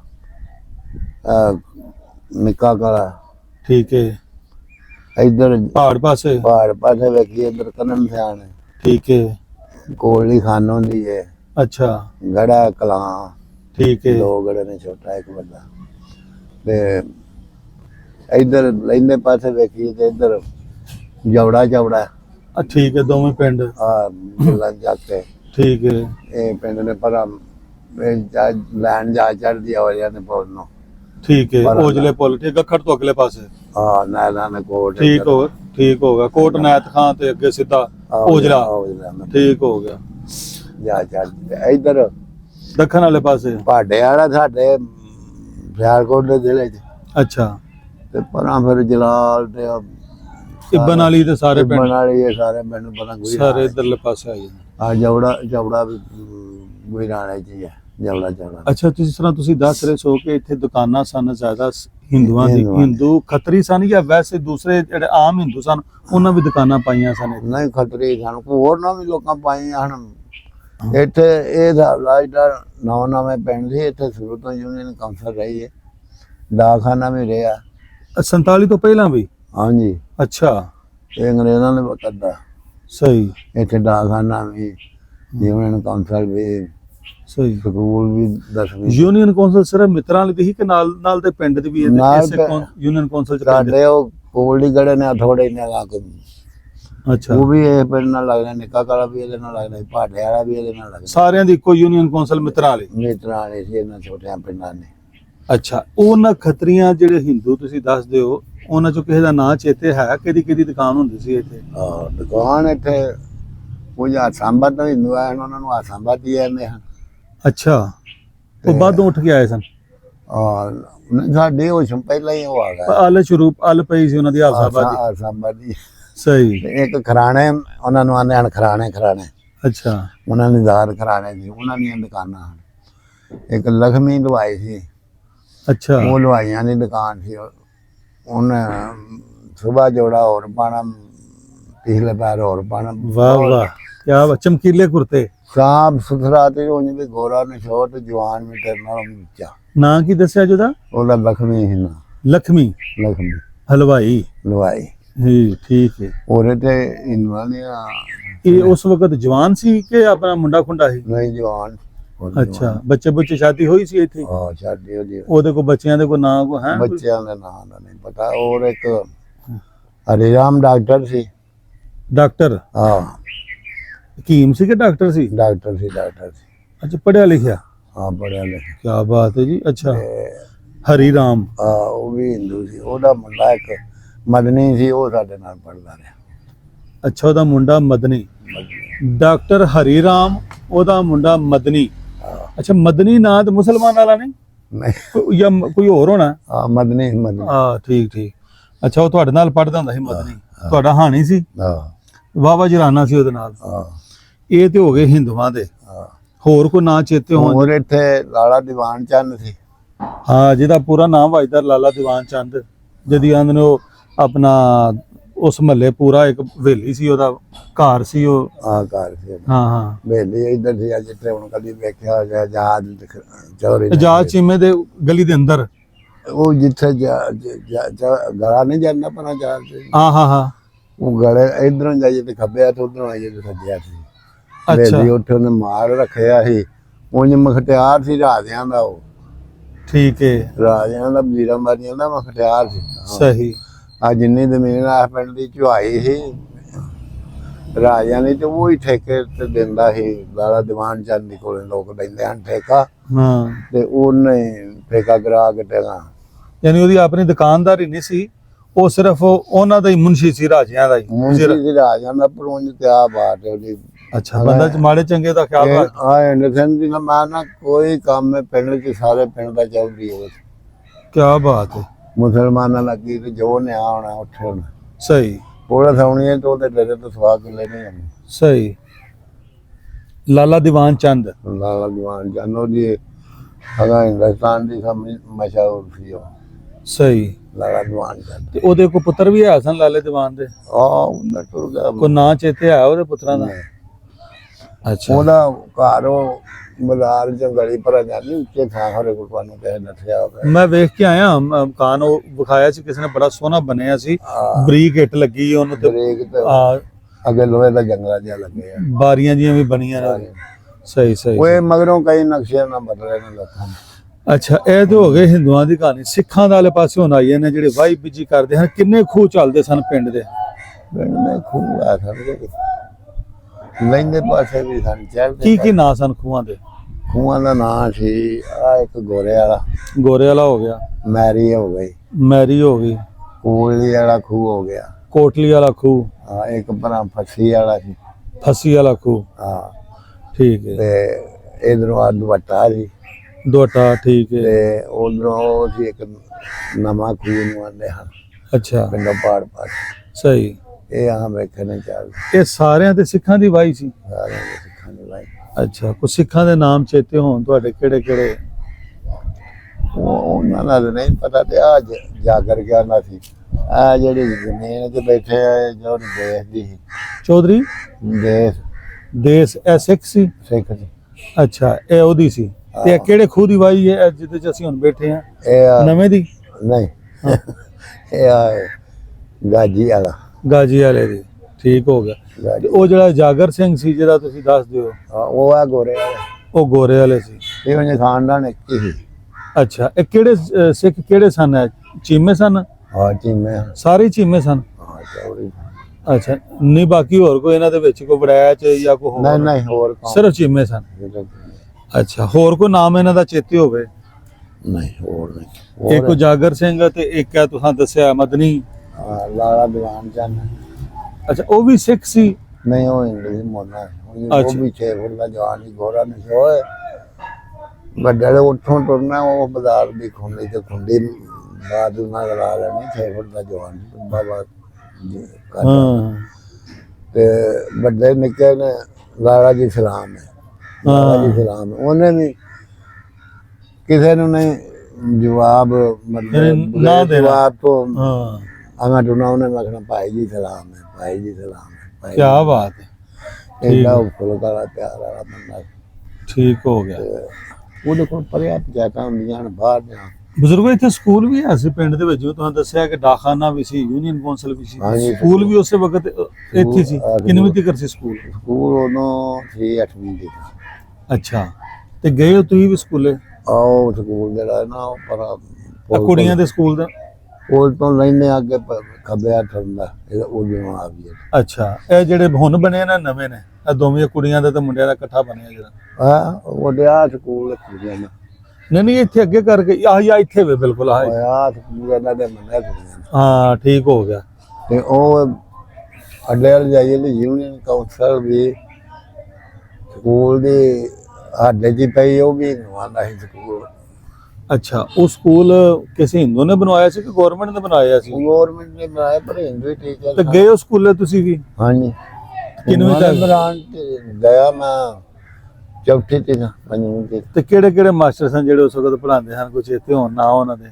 ਨਿੱਕਾ ਕਲਾ। ਠੀਕ ਹੈ ਇੱਧਰ ਪਹਾੜ ਪਾਸੇ? ਪਹਾੜ ਪਾਸੇ ਵੇਖੀ ਇੱਧਰ ਕਨਨ ਸਿਆਣ ਠੀਕ ਹੈ ਕੋਲੀ ਖਾਨ ਹੁੰਦੀ ਹੈ ਅੱਛਾ। ਗੜਾ ਕਲਾਂ। ਠੀਕ ਹੈ ਦੋ ਗੜੇ ਨੇ ਛੋਟਾ ਇੱਕ ਵੱਡਾ। ਤੇ ਇੱਧਰ ਲੈਂਦੇ ਪਾਸੇ ਵੇਖੀ ਤੇ ਇੱਧਰ ਜਵੜਾ ਜਵੜਾ ਆ ਠੀਕ ਹੈ ਦੋਵੇਂ ਪਿੰਡ। ਆ ਜਾਤੇ ਠੀਕ ਹੈ। ਇਹ ਪਿੰਡ ਨੇ ਪਰ ਜਾ- ਲੈਣ ਜਾ ਚੜਦੀ ਵਾਲਿਆਂ ਨੇ ਪੌੜ ਨੂੰ। ਠੀਕ ਹੈ। ਉਜਲੇ ਪੁੱਲ ਠੀਕ ਗੱਖੜ ਤੋਂ ਅਗਲੇ ਪਾਸੇ। ਆ ਨਾਲਾ ਨੇ ਕੋਟ ਠੀਕ ਹੋ ਠੀਕ ਹੋ ਗਿਆ। ਕੋਟ ਨਾਇਤ ਖਾਂ ਤੇ ਅੱਗੇ ਸਿੱਧਾ ਉਜਲਾ ਠੀਕ ਹੋ ਗਿਆ। ਜਾ ਚੜਦੀ ਇੱਧਰ ਦੱਖਣ ਵਾਲੇ ਪਾਸੇ। ਭਾਡੇ ਵਾਲਾ ਸਾਡੇ ਸਿਆਲਕੋਟ ਦੇ ਜ਼ਿਲ੍ਹੇ 'ਚ ਅੱਛਾ। ਤੇ ਪਰਾਂ ਫਿਰ ਜਲਾਲ ਤੇ ਇਬਨ ਵਾਲੀ ਤੇ ਸਾਰੇ ਪਿੰਡ? ਵਾਲੀ ਇਹ ਸਾਰੇ ਮੈਨੂੰ ਪਤਾ ਕੋਈ ਸਾਰੇ ਇਧਰਲੇ ਪਾਸੇ ਆ ਜਾਂਦੇ। ਆ ਜਵੜਾ ਜਵੜਾ ਵੀ 'ਚ ਹੀ ਹੈ ਜਵੜਾ ਜਵੜਾ। ਅੱਛਾ ਜਿਸ ਤਰ੍ਹਾਂ ਤੁਸੀਂ ਦੱਸ ਰਹੇ ਸੋ ਕਿ ਇੱਥੇ ਦੁਕਾਨਾਂ ਸਨ ਜ਼ਿਆਦਾ ਹਿੰਦੂਆਂ ਦੀ। ਹਿੰਦੂ ਖੱਤਰੀ ਸਨ ਜਾਂ ਵੈਸੇ ਦੂਸਰੇ ਜਿਹੜੇ ਆਮ ਹਿੰਦੂ ਸਨ ਉਹਨਾਂ ਵੀ ਦੁਕਾਨਾਂ ਪਾਈਆਂ ਸਨ। ਨਹੀਂ ਖਤਰੇ ਸਾਨੂੰ ਹੋਰ ਨਾ ਵੀ ਲੋਕਾਂ ਪਾਈਆਂ ਹਨ। ਇੱਥੇ ਇਹ ਹਿਸਾਬ ਜਿਹੜਾ ਨਵਾਂ ਨਵੇਂ ਪਿੰਡ ਸੀ ਇੱਥੇ ਸ਼ੁਰੂ ਤੋਂ ਯੂਨੀਅਨ ਕਾਉਂਸਲ ਰਹੀ ਹੈ। ਡਾਕਖਾਨਾ ਵੀ ਰਿਹਾ। ਅ, 47 ਤੋਂ ਪਹਿਲਾਂ ਵੀ? ਹਾਂਜੀ। ਅੱਛਾ। ਇਹ ਅੰਗਰੇਜ਼ਾਂ ਨੇ ਵਕਤ ਦਾ ਸਹੀ। ਇੱਥੇ ਡਾਕਖਾਨਾ ਵੀ ਯੂਨੀਅਨ ਕਾਉਂਸਲ ਵੀ ਸਹੀ। ਸਕੂਲ ਵੀ ਦਸਵੀਂ ਯੂਨੀਅਨ ਕੌਂਸਲ ਸਿਰਫ ਮਿੱਤਰਾਂ ਲਈ ਹੀ ਕਿ ਨਾਲ ਨਾਲ ਦੇ ਪਿੰਡ ਦੇ ਵੀ ਦੇ- ਕੌਂ- ਯੂਨੀਅਨ ਕੌਂਸਲ ਚ ਸਾਡੇ ਉਹ ਕੋਲ ਹੀ ਗੜੇ ਨੇ ਥੋੜੇ ਨੇ ਲਾ ਕੇ ਅੱਛਾ। ਉਹ ਵੀ ਇਹ ਪਿੰਡ ਨਾਲ ਲੱਗਦਾ ਨਿੱਕਾ ਕਾਲਾ ਵੀ ਇਹਦੇ ਨਾਲ ਲੱਗਦਾ ਭਾਡੇ ਵਾਲਾ ਵੀ ਇਹਦੇ ਨਾਲ ਲੱਗਦਾ। ਸਾਰਿਆਂ ਦੀ ਇੱਕੋ ਯੂਨੀਅਨ ਕੌਂਸਲ ਮਿੱਤਰਾਂ ਵਾਲੀ। ਮਿੱਤਰਾਂ ਨੇ ਸੀ ਇਹਨਾਂ ਛੋਟਿਆਂ ਪਿੰਡਾਂ ਨੇ ਅੱਛਾ ਉਹਨਾਂ ਖੱਤਰੀਆਂ ਜਿਹੜੇ ਹਿੰਦੂ ਤੁਸੀਂ ਦੱਸਦੇ ਹੋ ਉਹਨਾਂ ਚੋਂ ਕਿਸੇ ਦਾ ਨਾਂ ਚੇਤੇ ਹੈ? ਕਿਹਦੀ ਕਿਹਦੀ ਦੁਕਾਨ ਹੁੰਦੀ ਸੀ ਇੱਥੇ? ਆਹ ਦੁਕਾਨ ਇੱਥੇ ਉਹ ਜਾਂ ਸੰਬਤ ਤੋਂ ਹਿੰਦੂ ਆਏ ਹਨ, ਉਹਨਾਂ ਨੂੰ ਆ ਸੰਬਤ ਹੀ ਆਂਦੇ ਹਨ ਅੱਛਾ ਉਹ ਬਾਅਦੋਂ ਉੱਠ ਕੇ ਆਏ ਸਨ? ਆ ਸਾਡੇ ਉਹ ਪਹਿਲਾਂ ਹੀ ਉਹ ਆ ਗਿਆ। ਅਲ ਸ਼ਰੂਪ ਅਲ ਪਈ ਸੀ ਉਹਨਾਂ ਦੀ ਹਾਫਸਾਬਾਦੀ ਆ ਸੰਬਤ ਜੀ ਸਹੀ। ਤੇ ਇੱਕ ਖਰਾਣੇ ਉਹਨਾਂ ਨੂੰ ਆਂਦੇ ਹਨ ਖਰਾਣੇ ਖਰਾਣੇ। ਅੱਛਾ। ਉਹਨਾਂ ਨੇ ਦਾਰ ਖਰਾਣੇ ਸੀ ਉਹਨਾਂ ਦੀਆਂ ਦੁਕਾਨਾਂ ਹਨ। ਇੱਕ ਲਖਮੀ ਦਵਾਈ ਸੀ। ਅੱਛਾ। ਉਹ ਲਵਾਈਆਂ ਦੀ ਦੁਕਾਨ ਸੀ। ਉਹ- ਉਹਨੇ ਸਵੇਰ ਜੋੜਾ ਹੋਰ ਪਾਣਾ ਪਿਛਲੇ ਪੈਰ ਹੋਰ ਪਾਣਾ। ਵਾਹ ਵਾਹ। ਕੀ ਚਮਕੀਲੇ ਕੁਰਤੇ। ਸਾਫ਼ ਸੁਥਰਾ ਤੇ ਉਂਝ ਵੀ ਗੋਰਾ ਨਸ਼ੋ ਤੇ ਜਵਾਨ ਵੀ ਤੇਰੇ ਨਾਲ ਉੱਚਾ। ਨਾਂ ਕੀ ਦੱਸਿਆ ਜਿਹਦਾ ਉਹਦਾ ਲਖਮੀ ਸੀ ਨਾ। ਲਖਮੀ। ਲਖਮੀ। ਹਲਵਾਈ। ਲਵਾਈ। ਠੀਕ ਹੈ। ਤੇ ਇਹ ਉਸ ਵਕਤ ਜਵਾਨ ਸੀ ਕਿ ਆਪਣਾ ਮੁੰਡਾ ਖੁੰਡਾ ਸੀ? ਨਹੀਂ ਜਵਾਨ। ਉਹਦੇ ਅੱਛਾ ਬੱਚੇ ਬੱਚੇ ਸ਼ਾਦੀ ਹੋਈ ਸੀ ਇੱਥੇ। ਹਾਂ ਛਾਡੀ ਉਹਦੀ ਉਹਦੇ ਕੋ ਬੱਚਿਆਂ ਦੇ ਕੋ ਨਾਂ ਕੋ ਹੈ? ਬੱਚਿਆਂ ਦੇ ਨਾਂ ਦਾ ਨਹੀਂ ਪਤਾ। ਔਰ ਇੱਕ ਹਰੀਰਾਮ ਡਾਕਟਰ ਸੀ। ਡਾਕਟਰ? ਹਾਂ। ਹਕੀਮ ਸੀ ਕਿ ਡਾਕਟਰ ਸੀ? ਡਾਕਟਰ ਸੀ ਡਾਕਟਰ ਸੀ। ਅੱਛਾ ਪੜਿਆ ਲਿਖਿਆ? ਹਾਂ ਪੜਿਆ ਲਿਖਿਆ। ਕੀ ਬਾਤ ਹੈ ਜੀ ਅੱਛਾ। ਤੇ ਹਰੀ ਰਾਮ ਹਾਂ ਉਹ ਵੀ ਹਿੰਦੂ ਸੀ। ਉਹਦਾ ਮੁੰਡਾ ਇੱਕ ਮਦਨੀ ਸੀ ਉਹ ਸਾਡੇ ਨਾਲ ਪੜਦਾ ਰਿਹਾ। ਅੱਛਾ ਉਹਦਾ ਮੁੰਡਾ ਮਦਨੀ। ਡਾਕਟਰ ਹਰੀ ਰਾਮ ਉਹਦਾ ਮੁੰਡਾ ਮਦਨੀ। ਹਾਂ। ਅੱਛਾ ਮਦਨੀ ਨਾਂ ਤੇ ਮੁਸਲਮਾਨ ਵਾਲਾ ਨਹੀਂ? ਜਾਂ ਕੋਈ ਹੋਰ ਹੋਣਾ? ਹਾਂ ਮਦਨੀ ਮਦਨੀ। ਆ ਠੀਕ ਠੀਕ। ਅੱਛਾ ਉਹ ਤੁਹਾਡੇ ਨਾਲ ਪੜਦਾ ਹੁੰਦਾ ਸੀ ਮਦਨੀ। ਤੁਹਾਡਾ ਹਾਣੀ ਸੀ? ਹਾਂ। ਵਾਵਾ ਜਰਾਨਾ ਸੀ ਉਹਦੇ ਨਾਲ। ਹਾਂ। ਇਹ ਤੇ ਹੋ ਗਏ ਹਿੰਦੂਆਂ ਦੇ। ਹਾਂ। ਹੋਰ ਕੋਈ ਨਾਂ ਚੇਤੇ ਹੋਣ? ਹੋਰ ਇੱਥੇ ਲਾਲਾ ਦੀਵਾਨ ਚੰਦ ਸੀ। ਹਾਂ ਜਿਹਦਾ ਪੂਰਾ ਨਾਮ ਵਜਦਾ ਲਾਲਾ ਦੀਵਾਨ ਚੰਦ। ਜਦੀ ਆਂਦ ਨੇ ਉਹ ਆਪਣਾ ਉਸ ਮਹੱਲੇ ਪੂਰਾ ਇੱਕ ਹਵੇਲੀ ਸੀ ਉਹਦਾ ਘਰ ਸੀ ਉਹ। ਆ ਘਰ ਸੀ। ਹਾਂ ਹਾਂ। ਬੇਲੀ ਇੱਧਰ ਸੀ ਅੱਜ ਹੁਣ ਕਦੀ ਵੇਖਿਆ ਗਿਆ ਜਹਾਜ਼ ਚੌਰੀ ਆਜ਼ਾਦ ਚੀਮੇ ਦੇ ਗਲੀ ਦੇ ਅੰਦਰ। ਉਹ ਜਿੱਥੇ ਜਾ- ਜ- ਜ- ਜ- ਗਲਾ ਨਹੀਂ ਜਾਂਦਾ ਪਨਾ ਜਹਾਜ਼ ਤੇ। ਹਾਂ ਹਾਂ ਹਾਂ। ਉਹ ਗਲੇ ਇਧਰੋਂ ਜਾਈਏ ਤੇ ਖੱਬੇ ਹੱਥ ਉਧਰੋਂ ਆਈਏ ਤੇ ਸੱਜੇ ਹੱਥ ਸੀ ਅੱਛਾ। ਬੇਲੀ ਉੱਥੇ ਉਹਨੇ ਮਾਰ ਰੱਖਿਆ ਸੀ। ਉਂਝ ਮਖਤਿਆਰ ਸੀ ਰਾਜਿਆਂ ਦਾ ਉਹ। ਠੀਕ ਹੈ ਰਾਜਿਆਂ ਦਾ ਵਜ਼ੀਰਾਂ ਬਾਰੀਆਂ ਦਾ ਮਖਤਿਆਰ ਸੀ। ਸਹੀ। ਆ ਜਿੰਨੀ ਜ਼ਮੀਨ ਆ ਪਿੰਡ ਦੀ ਚੁਹਾਈ ਸੀ ਰਾਜਿਆਂ ਨੇ ਤੇ ਉਹ ਹੀ ਠੇਕੇ ਤੇ ਦਿੰਦਾ ਸੀ ਲਾਲਾ ਦੀਵਾਨ ਚੰਦ ਦੇ ਕੋਲੇ ਲੋਕ ਲੈਂਦੇ ਹਨ ਠੇਕਾ। ਹਾਂ। ਤੇ ਉਹਨੇ ਠੇਕਾ ਕਰਾ ਕੇ ਟੇਗਾ ਯਾਨੀ ਉਹਦੀ ਆਪਣੀ ਦੁਕਾਨਦਾਰੀ ਨਹੀਂ ਸੀ ਉਹ ਸਿਰਫ ਉਹ- ਉਹਨਾਂ ਦਾ ਹੀ ਮੁਨਸ਼ੀ ਸੀ ਰਾਜਿਆਂ ਦਾ ਹੀ। ਮੁੰਸ਼ੀ ਦੀ ਰਾਜਿਆਂ ਦਾ ਪਰਉਂਜ ਤੇ ਆ ਬਾਤ ਹੈ ਉਹਦੀ। ਅੱਛਾ ਬੰਦਾ ਚ ਮਾੜੇ ਚੰਗੇ ਦਾ ਖਿਆਲ ਰੱਖ ਆ ਐਂਡਰਸਨ ਦੀ ਨਾ ਮੈਂ ਨਾ ਕੋਈ ਕੰਮ ਹੈ ਪਿੰਡ ਚ ਸਾਰੇ ਪਿੰਡ ਦਾ ਚੱਲਦੀ ਹੋਵੇ। ਕੀ ਬਾਤ ਹੈ। ਮੁਸਲਮਾਨਾਂ ਲੱਗੀ ਤੇ ਜੋ ਨਿਆ ਹੋਣਾ ਉੱਥੇ ਹੋਣਾ। ਸਹੀ। ਪੁਲਿਸ ਆਉਣੀ ਹੈ ਤੇ ਉਹਦੇ ਡਰੇ ਤੋਂ ਸਵਾ ਕੇ ਲੈਣੇ ਹਨ ਸਹੀ। ਲਾਲਾ ਦੀਵਾਨ ਚੰਦ। ਲਾਲਾ ਦੀਵਾਨ ਜਾਨੋ ਦੀ ਅਗਾ ਹਿੰਦੁਸਤਾਨ ਦੀ ਮਸ਼ਹੂਰ ਸੀ ਉਹ। ਸਹੀ। ਲਾਲਾ ਦੀਵਾਨ ਚੰਦ। ਤੇ ਉਹਦੇ ਕੋ ਪੁੱਤਰ ਵੀ ਹੈ ਸਨ ਲਾਲੇ ਦੀਵਾਨ ਦੇ? ਆ ਉਹਨਾਂ ਟੁਰ ਗਿਆ। ਕੋ ਨਾਂ ਚੇਤੇ ਆ ਉਹਦੇ ਪੁੱਤਰਾਂ ਦਾ? ਅੱਛਾ। ਉਹਦਾ ਘਰ ਉਹ ਮਜ਼ਾਰ ਚ ਗਲੀ ਪਰ ਜਾਂਦੀ ਉੱਚੇ ਥਾਂ ਹਰੇ ਕੋਲ ਤੁਹਾਨੂੰ ਕਹੇ ਨੱਠਿਆ ਹੋਵੇ। ਮੈਂ ਵੇਖ ਕੇ ਆਇਆ ਮ- ਮਕਾਨ ਉਹ ਵਿਖਾਇਆ ਸੀ ਕਿਸੇ ਨੇ ਬੜਾ ਸੋਹਣਾ ਬਣਿਆ ਸੀ। ਬਰੀਕ ਇੱਟ ਲੱਗੀ ਉਹਨੂੰ ਤੇ ਬ੍ਰੇਕ ਤੇ ਆ ਅੱਗੇ ਲੋਹੇ ਦਾ ਜੰਗਲਾ ਜਿਹਾ ਲੱਗੇ ਆ। ਬਾਰੀਆਂ ਜੀਆਂ ਵੀ ਬਣੀਆਂ ਨੇ। ਸਹੀ ਸਹੀ ਉਹ ਮਗਰੋਂ ਕਈ ਨਕਸ਼ੇ ਨਾ ਬਦਲੇ ਨੇ ਲੋਕਾਂ ਨੇ ਅੱਛਾ ਇਹ ਤੇ ਹੋ ਗਏ ਹਿੰਦੂਆਂ ਦੀ ਕਹਾਣੀ। ਸਿੱਖਾਂ ਦੇ ਵਾਲੇ ਪਾਸੇ ਹੁਣ ਆਈਏ ਨੇ ਜਿਹੜੇ ਵਾਈ ਬਿਜ਼ੀ ਕਰਦੇ ਹਨ ਕਿੰਨੇ ਖੂਹ ਚੱਲਦੇ ਸਨ ਪਿੰਡ ਦੇ? ਪਿੰਡ ਦੇ ਖੂਹ ਆ ਸਕਦੇ ਲੈਂਦੇ ਪਾਸੇ ਵੀ ਸਨ ਚੜਦੇ ਕੀ ਕੀ ਨਾਂ ਸਨ ਖੂਹਾਂ ਦੇ? ਖੂਹਾਂ ਦਾ ਨਾਂ ਸੀ ਆ ਇੱਕ ਗੋਰੇ ਵਾਲਾ। ਗੋਰੇ ਵਾਲਾ ਹੋ ਗਿਆ। ਮੈਰੀ ਹੋ ਗਈ। ਮੈਰੀ ਹੋ ਗਈ। ਕੋਲੀ ਵਾਲਾ ਖੂਹ ਹੋ ਗਿਆ। ਕੋਟਲੀ ਵਾਲਾ ਖੂਹ। ਆ ਇੱਕ ਭਰਾ ਫੱਸੀ ਵਾਲਾ ਸੀ। ਫੱਸੀ ਵਾਲਾ ਖੂਹ। ਹਾਂ। ਠੀਕ ਹੈ। ਤੇ ਇਧਰੋਂ ਆ ਦੁਵੱਟਾ ਸੀ। ਦੋਟਾ ਠੀਕ ਹੈ। ਤੇ ਉਧਰੋਂ ਸੀ ਇੱਕ ਨਵਾਂ ਖੂਹ ਨੂੰ ਆਂਦੇ ਹਨ। ਅੱਛਾ। ਪਿੰਡੋਂ ਪਾੜ ਪਾੜ ਸਹੀ। ਇਹ ਆ ਵੇਖਣੇ ਚੱਲ ਇਹ ਸਾਰਿਆਂ ਤੇ ਸਿੱਖਾਂ ਦੀ ਵਾਈ ਸੀ? ਸਾਰਿਆਂ ਦੇ ਸਿੱਖਾਂ ਦੇ ਭਾਈ ਅੱਛਾ ਕੁਝ ਸਿੱਖਾਂ ਦੇ ਨਾਮ ਚੇਤੇ ਹੋਣ ਤੁਹਾਡੇ ਕਿਹੜੇ ਕਿਹੜੇ? ਉਹ ਉਹਨਾਂ ਦਾ ਨਹੀਂ ਪਤਾ ਤੇ ਆ ਜਾਗਰ ਗਿਆ ਨਾ ਸੀ। ਆ ਜਿਹੜੀ ਜ਼ਮੀਨ ਤੇ ਬੈਠੇ ਆ ਜੋ ਦੇਸ਼ ਦੀ ਸੀ। ਚੌਧਰੀ? ਦੇਸ਼। ਦੇਸ ਇਹ ਸਿੱਖ ਸੀ? ਸਿੱਖ ਸੀ। ਅੱਛਾ ਇਹ ਉਹਦੀ ਸੀ। ਤੇ ਇਹ ਕਿਹੜੇ ਖੂਹ ਦੀ ਵਾਈ ਹੈ ਜਿਹਦੇ ਚ ਅਸੀਂ ਹੁਣ ਬੈਠੇ ਆ ਨਵੇਂ ਦੀ? ਨਹੀਂ। ਇਹ ਆ ਗਾਜੀ ਵਾਲਾ। ਗਾਜੀ ਵਾਲੇ ਦੀ। ਠੀਕ ਹੋ ਗਿਆ। ਤੇ ਉਹ ਜਿਹੜਾ ਜਾਗਰ ਸਿੰਘ ਸੀ ਜਿਹਦਾ ਤੁਸੀਂ ਦੱਸਦੇ ਹੋ ਹਾਂ, ਉਹ ਆ ਗੋਰੇ ਵਾਲਾ। ਉਹ ਗੋਰੇ ਵਾਲੇ ਸੀ। ਇਹ ਉਹਨੇ ਖਾਨਦਾਨ ਇੱਕ ਹੀ ਸੀ। ਅੱਛਾ ਇਹ ਕਿਹੜੇ ਸਿੱਖ ਕਿਹੜੇ ਸਨ? ਚੀਮੇ ਸਨ? ਹਾਂ ਚੀਮੇ ਸਾਰੇ ਚੀਮੇ ਸਨ? ਚੌੜੀ ਅੱਛਾ ਨਹੀਂ ਬਾਕੀ ਹੋਰ ਕੋਈ ਇਹਨਾਂ ਦੇ ਵਿੱਚ ਕੋਈ ਬੜੈਚ ਜਾਂ ਕੋਈ ਹੋਰ? ਨਹੀਂ ਨਹੀਂ ਹੋਰ? ਸਿਰਫ ਚੀਮੇ ਸਨ। ਅੱਛਾ ਹੋਰ ਕੋਈ ਨਾਮ ਇਹਨਾਂ ਦਾ ਚੇਤੇ ਹੋਵੇ? ਨਹੀਂ ਹੋਰ ਨਹੀਂ। ਇੱਕ ਹੋਰ ਉਜਾਗਰ ਸਿੰਘ ਤੇ ਇੱਕ ਹੈ ਤੁਸੀਂ ਦੱਸਿਆ ਮਦਨੀ। ਹਾਂ, ਲਾਲਾ ਦੀਵਾਨ ਚੰਦ ਅੱਛਾ ਉਹ ਵੀ ਸਿੱਖ ਸੀ ਨਹੀਂ ਉਹ ਇੰਗਲਿਸ਼ ਮੋਨਾ ਉਹ ਅੱਛਾ। ਵੀ ਛੇ ਫੁੱਟ ਦਾ ਜਵਾਨ ਹੀ ਗੋਰਾ ਨਹੀਂ ਹੋਏ ਵੱਡੇ ਦੇ ਉੱਥੋਂ ਤੁਰਨਾ ਉਹ ਬਾਜ਼ਾਰ ਦੀ ਖੁੰਡੀ ਤੇ ਖੁੰਡੀ ਬਾਦ ਨਾਲ ਲਗਾ ਲੈਣੀ ਛੇ ਫੁੱਟ ਦਾ ਜਵਾਨ ਬਾਬਾ ਜੀ ਘਰ। ਹਾਂ ਤੇ ਵੱਡੇ ਨਿੱਕੇ ਨੇ ਲਾਲਾ ਜੀ ਸਲਾਮ ਹੈ ਲਾਲਾ ਜੀ ਸਲਾਮ ਹੈ। ਉਹਨੇ ਵੀ ਕਿਸੇ ਨੂੰ ਨਹੀਂ ਜਵਾਬ ਮਤਲਬ ਨਾ ਦੇਣਾ। ਜਵਾਬ ਤੋਂ ਹਾਂ ਆਗਾ ਟੁਨਾ ਉਹਨੇ ਆਖਣਾ ਭਾਈ ਜੀ ਸਲਾਮ ਹੈ ਭਾਈ ਜੀ ਸਲਾਮ ਹੈ ਭਾਈ ਕੀ ਬਾਤ ਹੈ। ਇਹਦਾ ਫੁੱਲ ਦਾ ਪਿਆਰ ਵਾਲਾ ਬੰਦਾ। ਠੀਕ ਹੋ ਗਿਆ। ਉਹਦੇ ਕੋਲ ਪਰਿਆ ਪੰਚਾਇਤਾਂ ਹੁੰਦੀਆਂ ਨੇ ਬਾਹਰ ਦੀਆਂ। ਬਜ਼ੁਰਗੋ ਇੱਥੇ ਸਕੂਲ ਵੀ ਹੈ ਸੀ ਪਿੰਡ ਦੇ ਵਿੱਚ ਜਿਵੇਂ ਤੁਹਾਨੂੰ ਦੱਸਿਆ ਕਿ ਡਾਕਖਾਨਾ ਵੀ ਸੀ ਯੂਨੀਅਨ ਕੌਂਸਲ ਵੀ ਸੀ। ਸਕੂਲ ਵੀ ਉਸੇ ਵਕਤ ਇੱਥੇ ਸੀ। ਕਿੰਨਵੀਂ ਤੱਕ ਸੀ ਸਕੂਲ? ਸਕੂਲ ਉਦੋਂ ਸੀ 8ਵੀਂ ਦੀ ਅੱਛਾ। ਤੇ ਗਏ ਹੋ ਤੁਸੀਂ ਵੀ ਸਕੂਲੇ? ਆਓ ਸਕੂਲ ਜਿਹੜਾ ਨਾ ਪਰ ਕੁੜੀਆਂ ਦੇ ਸਕੂਲ ਦਾ? ਪੁਲ ਤੋਂ ਲੈਣੇ ਅੱਗੇ ਪ- ਖੱਬੇ ਹੱਥ ਹੁੰਦਾ ਇਹ ਉਹ ਜਿਹਾ ਆ ਗਈ ਅੱਛਾ ਇਹ ਜਿਹੜੇ ਹੁਣ ਬਣੇ ਨੇ ਨਵੇਂ ਨੇ ਇਹ ਦੋਵੇਂ ਕੁੜੀਆਂ ਦਾ ਤੇ ਮੁੰਡਿਆਂ ਦਾ ਇਕੱਠਾ ਬਣਿਆ ਜਿਹੜਾ? ਆ ਉਹ ਡਿਆ ਸਕੂਲ ਕੁੜੀਆਂ ਦਾ ਨਹੀਂ ਨਹੀਂ ਇੱਥੇ ਅੱਗੇ ਕਰਕੇ ਆਹ ਯਾ ਇੱਥੇ ਵੇ ਬਿਲਕੁਲ ਆਹ ਆ ਸਕੂਲ ਇਹਨਾਂ ਦੇ ਮੰਨਿਆ ਕੁੜੀਆਂ ਦਾ। ਹਾਂ ਠੀਕ ਹੋ ਗਿਆ। ਤੇ ਉਹ ਅੱਡੇ ਵਾਲ ਜਾਈਏ ਤੇ ਯੂਨੀਅਨ ਕਾਉਂਸਲ ਵੀ ਸਕੂਲ ਦੀ ਸਾਡੇ ਜੀ ਪਈ ਉਹ ਵੀ ਨਵਾਂਦਾ ਸੀ ਸਕੂਲ। ਅੱਛਾ ਉਹ ਸਕੂਲ ਕਿਸੇ ਹਿੰਦੂ ਨੇ ਬਣਵਾਇਆ ਸੀ ਕਿ ਗਵਰਨਮੈਂਟ ਨੇ ਬਣਾਇਆ ਸੀ? ਗਵਰਨਮੈਂਟ ਨੇ ਬਣਾਇਆ ਪਰ ਹਿੰਦੂ ਟੀਚਰ ਤੇ ਗਏ ਹੋ ਸਕੂਲੇ ਤੁਸੀਂ ਵੀ? ਹਾਂਜੀ। ਕਿੰਨਵੀਂ ਤੱਕ? ਬਰਾਂ ਗਿਆ ਮੈਂ ਚੌਥੀ ਤੇ ਨਾ ਪੰਜਵੀਂ ਤੇ ਤੇ ਕਿਹੜੇ ਕਿਹੜੇ ਮਾਸਟਰ ਸਨ ਜਿਹੜੇ ਉਸ ਵਕਤ ਪੜ੍ਹਾਉਂਦੇ ਹਨ? ਕੁਝ ਇੱਥੇ ਹੋਣ ਨਾ ਉਹਨਾਂ ਦੇ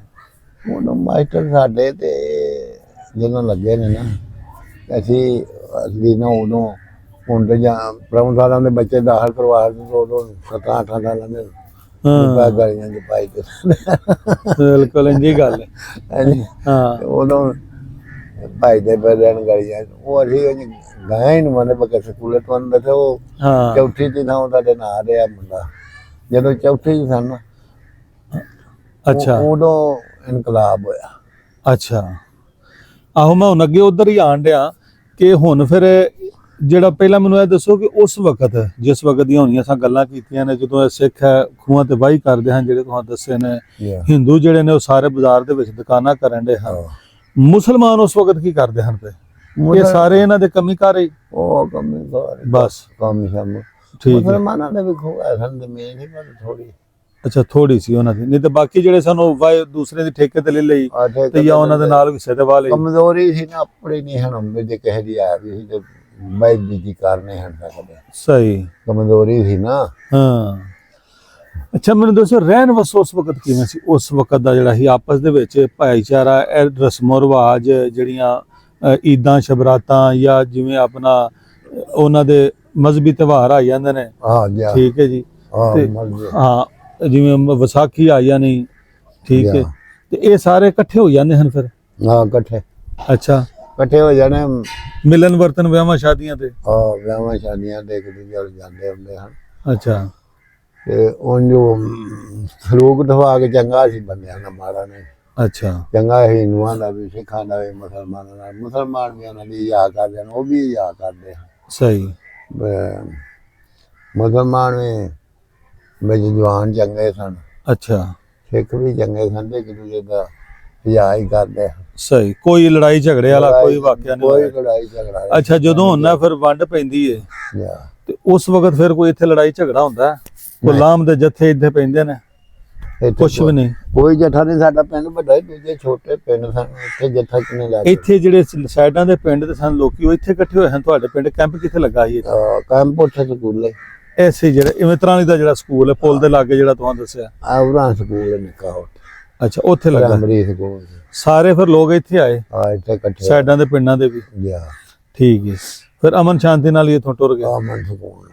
ਉਹ ਮਾਸਟਰ ਸਾਡੇ ਤੇ ਜਦੋਂ ਲੱਗੇ ਨੇ ਨਾ ਅਸੀਂ ਅਸਲੀ ਨਾ ਉਦੋਂ ਹੁਣ ਤੇ ਜਾਂ ਪ੍ਰਮੁੱਖ ਸਾਲਾਂ ਦੇ ਬੱਚੇ ਦਾਖਲ ਕਰਵਾ ਦਿੱਤੇ ਉਦੋਂ ਸੱਤਾਂ ਅੱਠਾਂ ਸਾਲਾਂ ਦੇ ਹਾਂ। ਗਲੀਆਂ ਚ ਪਾਈ ਤੇ ਬਿਲਕੁਲ ਇੰਜੀ ਗੱਲ ਹੈ। ਹਾਂ। ਉਦੋਂ ਭਾਈ ਦੇ ਬਦਨ ਗਲੀਆਂ। ਉਹ ਅਸੀਂ ਉਹ ਗਏ ਨੂੰ ਮਨੇ ਬਕੇ ਸਕੂਲੇ ਤੋਂ ਅੰਦਰ ਤੇ ਉਹ ਚੌਥੀ ਤੇ ਨਾ ਉਹਦਾ ਦੇ ਨਾਂ ਰਿਹਾ ਮੁੰਡਾ। ਜਦੋਂ ਚੌਥੀ ਸਨ ਅੱਛਾ। ਉਦੋਂ ਇਨਕਲਾਬ ਹੋਇਆ। ਅੱਛਾ। ਆਹੋ ਮੈਂ ਹੁਣ ਅੱਗੇ ਉਧਰ ਹੀ ਆਣ ਡਿਆ ਕਿ ਹੁਣ ਫਿਰ ਜਿਹੜਾ ਪਹਿਲਾਂ ਮੈਨੂੰ ਇਹ ਦੱਸੋ ਕਿ ਉਸ ਵਕਤ ਜਿਸ ਵਕਤ ਦੀਆਂ ਹੋਣੀਆਂ ਸਾਂ ਗੱਲਾਂ ਕੀਤੀਆਂ ਨੇ ਜਦੋਂ ਇਹ ਸਿੱਖ ਹੈ ਖੂਹਾਂ ਤੇ ਵਾਹੀ ਕਰਦੇ ਹਨ ਜਿਹੜੇ ਤੁਹਾਨੂੰ ਦੱਸੇ ਨੇ ਹਿੰਦੂ ਜਿਹੜੇ ਨੇ ਉਹ ਸਾਰੇ ਬਾਜ਼ਾਰ ਦੇ ਵਿੱਚ ਦੁਕਾਨਾਂ ਕਰਨ ਦੇ ਹਨ। ਮੁਸਲਮਾਨ ਉਸ ਵਕਤ ਕੀ ਕਰਦੇ ਹਨ ਤੇ? ਇਹ ਸਾਰੇ ਇਹਨਾਂ ਦੇ ਕਮੀ ਕਰ ਹੀ? ਉਹ ਕੰਮੀ ਸਾਰੇ। ਬਸ। ਕੰਮ ਸ਼ਮ ਠੀਕ ਹੈ। ਮੁਸਲਮਾਨਾਂ ਦੇ ਵੀ ਖੋਆ ਸੰਦ ਮੇ ਨਹੀਂ ਪਰ ਥੋੜੀ ਅੱਛਾ ਥੋੜੀ ਸੀ ਉਹਨਾਂ ਦੀ। ਨਹੀਂ ਤੇ ਬਾਕੀ ਜਿਹੜੇ ਸਾਨੂੰ ਵਾਏ ਦੂਸਰੇ ਦੀ ਠੇਕੇ ਤੇ ਲੈ ਲਈ ਤੇ ਜਾਂ ਉਹਨਾਂ ਦੇ ਨਾਲ ਹਿੱਸੇ ਤੇ ਵਾ ਲਈ। ਕਮਜ਼ੋਰੀ ਸੀ ਨਾ ਆਪਣੇ ਨਹੀਂ ਹਨ ਹੁੰਦੇ ਜੇ ਕਹੇ ਦੀ ਆ ਵੀ ਸੀ ਤੇ ਮੈਂ ਜੀ ਕਰ ਨਹੀਂ ਹਨ ਸਕਦੇ। ਸਹੀ। ਕਮਜ਼ੋਰੀ ਸੀ ਨਾ। ਹਾਂ। ਅੱਛਾ ਮੈਨੂੰ ਦੱਸੋ ਰਹਿਣ ਵਸੋ ਉਸ ਵਕਤ ਕਿਵੇਂ ਸੀ? ਉਸ ਵਕਤ ਦਾ ਜਿਹੜਾ ਸੀ ਆਪਸ ਦੇ ਵਿੱਚ ਭਾਈਚਾਰਾ ਇਹ ਰਸਮੋ ਰਿਵਾਜ ਜਿਹੜੀਆਂ ਅ, ਈਦਾਂ ਸ਼ਬਰਾਤਾਂ ਜਾਂ ਜਿਵੇਂ ਆਪਣਾ ਅ, ਉਹਨਾਂ ਦੇ ਮਜ਼ਹਬੀ ਤਿਉਹਾਰ ਆ ਜਾਂਦੇ ਨੇ। ਹਾਂ ਜੀ ਠੀਕ ਹੈ ਜੀ। ਹਾਂ ਤੇ- ਜਿਵੇਂ ਮ- ਵਿਸਾਖੀ ਆ ਜਾਣੀ। ਠੀਕ ਹੈ। ਤੇ ਇਹ ਸਾਰੇ ਇਕੱਠੇ ਹੋ ਜਾਂਦੇ ਹਨ ਫਿਰ? ਹਾਂ ਇਕੱਠੇ। ਅੱਛਾ। ਇਕੱਠੇ ਹੋ ਜਾਣੇ। ਮਿਲਨ ਵਰਤਨ ਵਿਆਹਾਂ ਸ਼ਾਦੀਆਂ ਤੇ? ਆ ਵਿਆਹਾਂ ਸ਼ਾਦੀਆਂ ਦੇ ਇੱਕ ਦੂਜੇ ਜਾਂਦੇ ਹੁੰਦੇ ਹਨ। ਅੱਛਾ। ਤੇ ਉਹ ਜੋ ਸਰੂਕ ਦਵਾ ਕੇ ਚੰਗਾ ਸੀ ਬੰਦਿਆਂ ਦਾ ਮਾੜਾ ਨਹੀਂ ਅੱਛਾ। ਚੰਗਾ ਹੈ ਹਿੰਦੂਆਂ ਦਾ ਵੀ ਸਿੱਖਾਂ ਦਾ ਵੀ ਮੁਸਲਮਾਨਾਂ ਦਾ ਮੁਸਲਮਾਨ ਵੀ ਉਹਨਾਂ ਦੀ ਯਾ ਕਰਦੇ ਨੇ ਉਹ ਵੀ ਯਾ ਕਰਦੇ ਸਹੀ। ਮੁਸਲਮਾਨ ਵੀ ਵਿੱਚ ਜਵਾਨ ਚੰਗੇ ਸਨ। ਅੱਛਾ। ਸਿੱਖ ਵੀ ਚੰਗੇ ਸਨ ਤੇ ਇੱਕ ਦੂਜੇ ਦਾ ਯਾ ਹੀ ਕਰਦੇ ਹਨ। ਸਹੀ ਕੋਈ ਲੜਾਈ ਝਗੜੇ ਵਾਲਾ ਕੋਈ ਵਾਕਿਆ ਨਹੀਂ ਕੋਈ। ਲੜਾਈ ਝਗੜਾ ਨਹੀਂ। ਅੱਛਾ ਜਦੋਂ ਹੁੰਦਾ ਫਿਰ ਵੰਡ ਪੈਂਦੀ ਏ। ਯਾ। ਤੇ ਉਸ ਵਕਤ ਫਿਰ ਕੋਈ ਇੱਥੇ ਲੜਾਈ ਝਗੜਾ ਹੁੰਦਾ? ਗੁਲਾਮ ਦੇ ਜੱਥੇ ਇੱਥੇ ਪੈਂਦੇ ਨੇ? ਇੱਥੇ ਵੀ ਨਹੀਂ। ਕੋਈ ਜੱਥਾ ਨਹੀਂ ਸਾਡਾ ਪਿੰਡ ਵੱਡਾ ਹੀ ਦੂਜੇ ਛੋਟੇ ਪਿੰਡ ਸਨ ਇੱਥੇ ਜੱਥਾ ਕਿਨੇ ਲਾ ਇੱਥੇ ਜਿਹੜੇ ਸ- ਸਾਈਡਾਂ ਦੇ ਪਿੰਡ ਦੇ ਸਨ ਲੋਕੀ ਉਹ ਇੱਥੇ ਇਕੱਠੇ ਹੋਏ ਹਨ ਤੁਹਾਡੇ ਪਿੰਡ ਕੈਂਪ ਕਿੱਥੇ ਲੱਗਾ ਸੀ ਕੈਂਪ ਉੱਥੇ ਸਕੂਲੇ। ਐਸੇ ਜਿਹੜੇ ਇਮਤਰਾਨੀ ਦਾ ਜਿਹੜਾ ਸਕੂਲ ਹੈ ਪੁਲ ਦੇ ਲਾਗੇ ਜਿਹੜਾ ਤੁਹਾਨੂੰ ਦੱਸਿਆ। ਆਵਰਾਂ ਸਕੂਲ ਨਿੱਕਾ ਹੋ ਅੱਛਾ ਉੱਥੇ ਲੱਗਾ ਪ੍ਰਾਇਮਰੀ ਸਕੂਲ ਸਾਰੇ ਫਿਰ ਲੋਕ ਇੱਥੇ ਆਏ? ਆ ਇੱਥੇ ਇਕੱਠੇ। ਸਾਈਡਾਂ ਦੇ ਪਿੰਡਾਂ ਦੇ ਵੀ? ਜਾ ਠੀਕ ਹੈ। ਫਿਰ ਅਮਨ ਸ਼ਾਂਤੀ ਨਾਲ ਹੀ ਇੱਥੋਂ ਟੁਰ ਗਏ? ਆਮਨ ਸਕੂਲ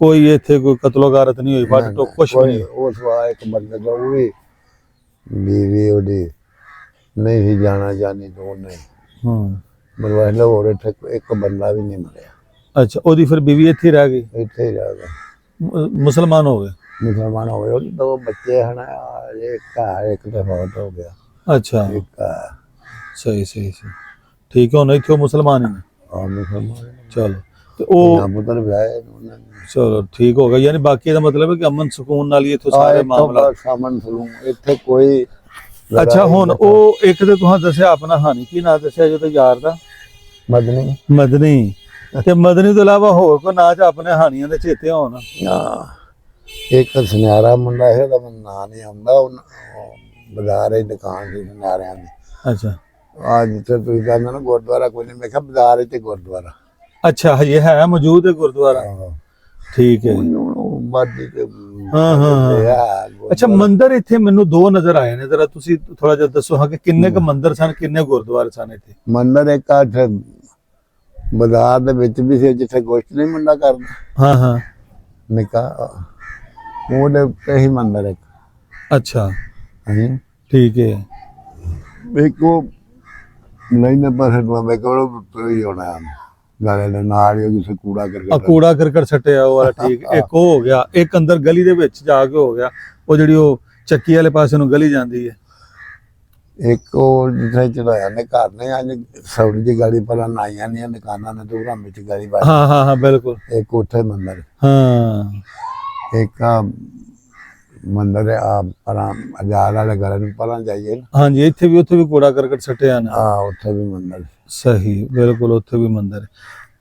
ਕੋਈ ਇੱਥੇ ਕੋਈ ਕਤਲੋਗਾਰਤ ਨਹੀਂ ਹੋਈ ਵੱਟ ਟੋਕ ਕੁਛ ਨਹੀਂ। ਉਸ ਵਾ ਇੱਕ ਦਾ ਉਹ ਵੀ ਬੀਵੀ ਉਹਦੀ ਨਹੀਂ ਸੀ ਜਾਣਾ ਜਾਣੀ ਦੋ ਨਹੀਂ ਹਾਂ। ਮਰਵਾਹ ਹੋਰ ਇੱਥੇ ਇੱਕ ਬੰਦਾ ਵੀ ਨਹੀਂ ਮਰਿਆ। ਅੱਛਾ ਉਹਦੀ ਫਿਰ ਬੀਵੀ ਇੱਥੇ ਹੀ ਰਹਿ ਗਈ? ਇੱਥੇ ਹੀ ਰਹਿ ਮੁ- ਮੁਸਲਮਾਨ ਹੋ ਗਏ? ਮੁਸਲਮਾਨ ਹੋਏ ਉਹਦੇ ਦੋ ਬੱਚੇ ਹਨ ਇੱਕ ਘਰ ਇੱਕ ਤੇ ਫੌਤ ਹੋ ਗਿਆ। ਅੱਛਾ। ਇੱਕ ਆ। ਸਹੀ ਸਹੀ ਸਹੀ। ਠੀਕ ਹੈ ਹੁਣ ਇੱਥੇ ਉਹ ਮੁਸਲਮਾਨ ਹੀ ਨੇ। ਆ ਮੁਸਲਮਾਨ ਚਲੋ। ਤੇ ਉਹ ਨਾ ਪੁੱਤਰ ਵਿਆਹੇ ਉਹਨਾਂ ਨੇ। ਚਲੋ ਠੀਕ ਹੋ ਗਿਆ। ਯਾਨੀ ਬਾਕੀ ਦਾ ਮਤਲਬ ਹੈ ਕਿ ਅਮਨ ਸਕੂਨ ਨਾਲ ਹੀ ਇੱਥੋਂ ਸਾਰੇ ਮਾਮਲਾ ਸਾਮਨ ਸਲੂੰ ਇੱਥੇ ਕੋਈ ਅੱਛਾ ਹੁਣ ਉਹ ਇੱਕ ਤੇ ਤੁਸੀਂ ਦੱਸਿਆ ਆਪਣਾ ਹਾਨੀ ਕੀ ਨਾਂ ਦੱਸਿਆ ਜੋ ਤੇ ਯਾਰ ਦਾ? ਮਦਨੀ। ਮਦਨੀ। ਤੇ ਮਦਨੀ ਤੋਂ ਇਲਾਵਾ ਹੋਰ ਕੋ ਨਾਂ ਚ ਆਪਣੇ ਹਾਨੀਆਂ ਦੇ ਚੇਤੇ ਹੋਣ ਆ ਇੱਕ ਸੁਨਿਆਰਾ ਮੁੰਡਾ ਹੈ ਉਹਦਾ ਮੈਨੂੰ ਨਾਂ ਨਹੀਂ ਆਉਂਦਾ। ਉਹ ਬਾਜ਼ਾਰ ਦੀ ਦੁਕਾਨ ਸੀ ਸੁਨਿਆਰਿਆਂ ਦੀ। ਅੱਛਾ। ਅੱਜ ਤੇ ਤੁਸੀਂ ਕਹਿੰਦੇ ਨਾ ਗੁਰਦੁਆਰਾ ਕੋਈ ਨਹੀਂ ਮੈਂ ਕਿਹਾ ਬਾਜ਼ਾਰ ਤੇ ਗੁਰਦੁਆਰਾ। ਅੱਛਾ ਹਜੇ ਹੈ ਮੌਜੂਦ ਹੈ ਗੁਰਦੁਆਰਾ। ਠੀਕ ਹੈ ਬਾਦੀ ਤੇ ਹਾਂ, ਹਾਂ, ਹਾਂ। ਆ। ਅੱਛਾ ਮੰਦਿਰ ਇੱਥੇ ਮੈਨੂੰ ਦੋ ਨਜ਼ਰ ਆਏ ਨੇ ਜਰਾ ਤੁਸੀਂ ਥੋੜਾ ਜਿਹਾ ਦੱਸੋ ਹਾਂ ਕਿ ਕਿੰਨੇ ਕੁ ਮੰਦਿਰ ਸਨ ਕਿੰਨੇ ਗੁਰਦੁਆਰੇ ਸਨ ਇੱਥੇ? ਮੰਦਰ ਇੱਕ ਆ ਇੱਥੇ ਬਾਜ਼ਾਰ ਦੇ ਵਿੱਚ ਵੀ ਸੀ ਜਿੱਥੇ ਗੋਸ਼ਟ ਨਹੀਂ ਮੁੰਡਾ ਕਰਦਾ। ਹਾਂ ਹਾਂ। ਨਿਕਾ ਉਹਦੇ ਉੱਤੇ ਹੀ ਮੰਦਰ ਇੱਕ। ਅੱਛਾ। ਹਾਂਜੀ। ਠੀਕ ਹੈ ਵੇਖੋ ਨਹੀਂ ਨਾ ਪਰ ਮੈਂ ਕੋਲ ਹੀ ਹੋਣਾ ਗਾਲੇ ਦੇ ਨਾਲ ਹੀ ਜਿੱਥੇ ਕੂੜਾ ਆ ਕਰਕੇ ਕੂੜਾ ਕਰਕਟ ਸੱਟਿਆ ਉਹ ਵਾਲਾ ਠੀਕ। ਇੱਕ ਉਹ ਹੋ ਗਿਆ। ਇੱਕ ਅੰਦਰ ਗਲੀ ਦੇ ਵਿੱਚ ਜਾ ਕੇ ਹੋ ਗਿਆ। ਉਹ ਜਿਹੜੀ ਉਹ ਚੱਕੀ ਵਾਲੇ ਪਾਸੇ ਨੂੰ ਗਲੀ ਜਾਂਦੀ ਹੈ ਇੱਕ ਉਹ ਜਿੱਥੇ ਚੜਾਇਆ ਨੇ ਘਰ ਨੇ। ਅੱਜ ਸੌੜੀ ਦੀ ਗਾੜੀ ਪਰ ਨਾਈਆਂ ਨਹੀਂ ਦੁਕਾਨਾਂ ਨੇ। ਦੂਰਾਂ ਵਿੱਚ ਗਾੜੀ ਬਾਈ ਹਾਂ ਹਾਂ ਹਾਂ ਬਿਲਕੁਲ। ਇੱਕ ਉੱਥੇ ਮੰਦਰ। ਹਾਂ। ਇੱਕ ਮੰਦਰ ਹੈ ਆ ਪਰਾਂ ਅਜਾਰ ਵਾਲੇ ਘਰ ਨੂੰ ਪਰਾਂ ਜਾਈਏ ਨਾ। ਹਾਂਜੀ ਇੱਥੇ ਵੀ ਉੱਥੇ ਵੀ ਕੂੜਾ ਕਰਕਟ ਸੱਟਿਆ ਨਾ। ਆ ਉੱਥੇ ਵੀ ਮੰਦਰ। ਸਹੀ ਬਿਲਕੁਲ ਉੱਥੇ ਵੀ ਮੰਦਿਰ।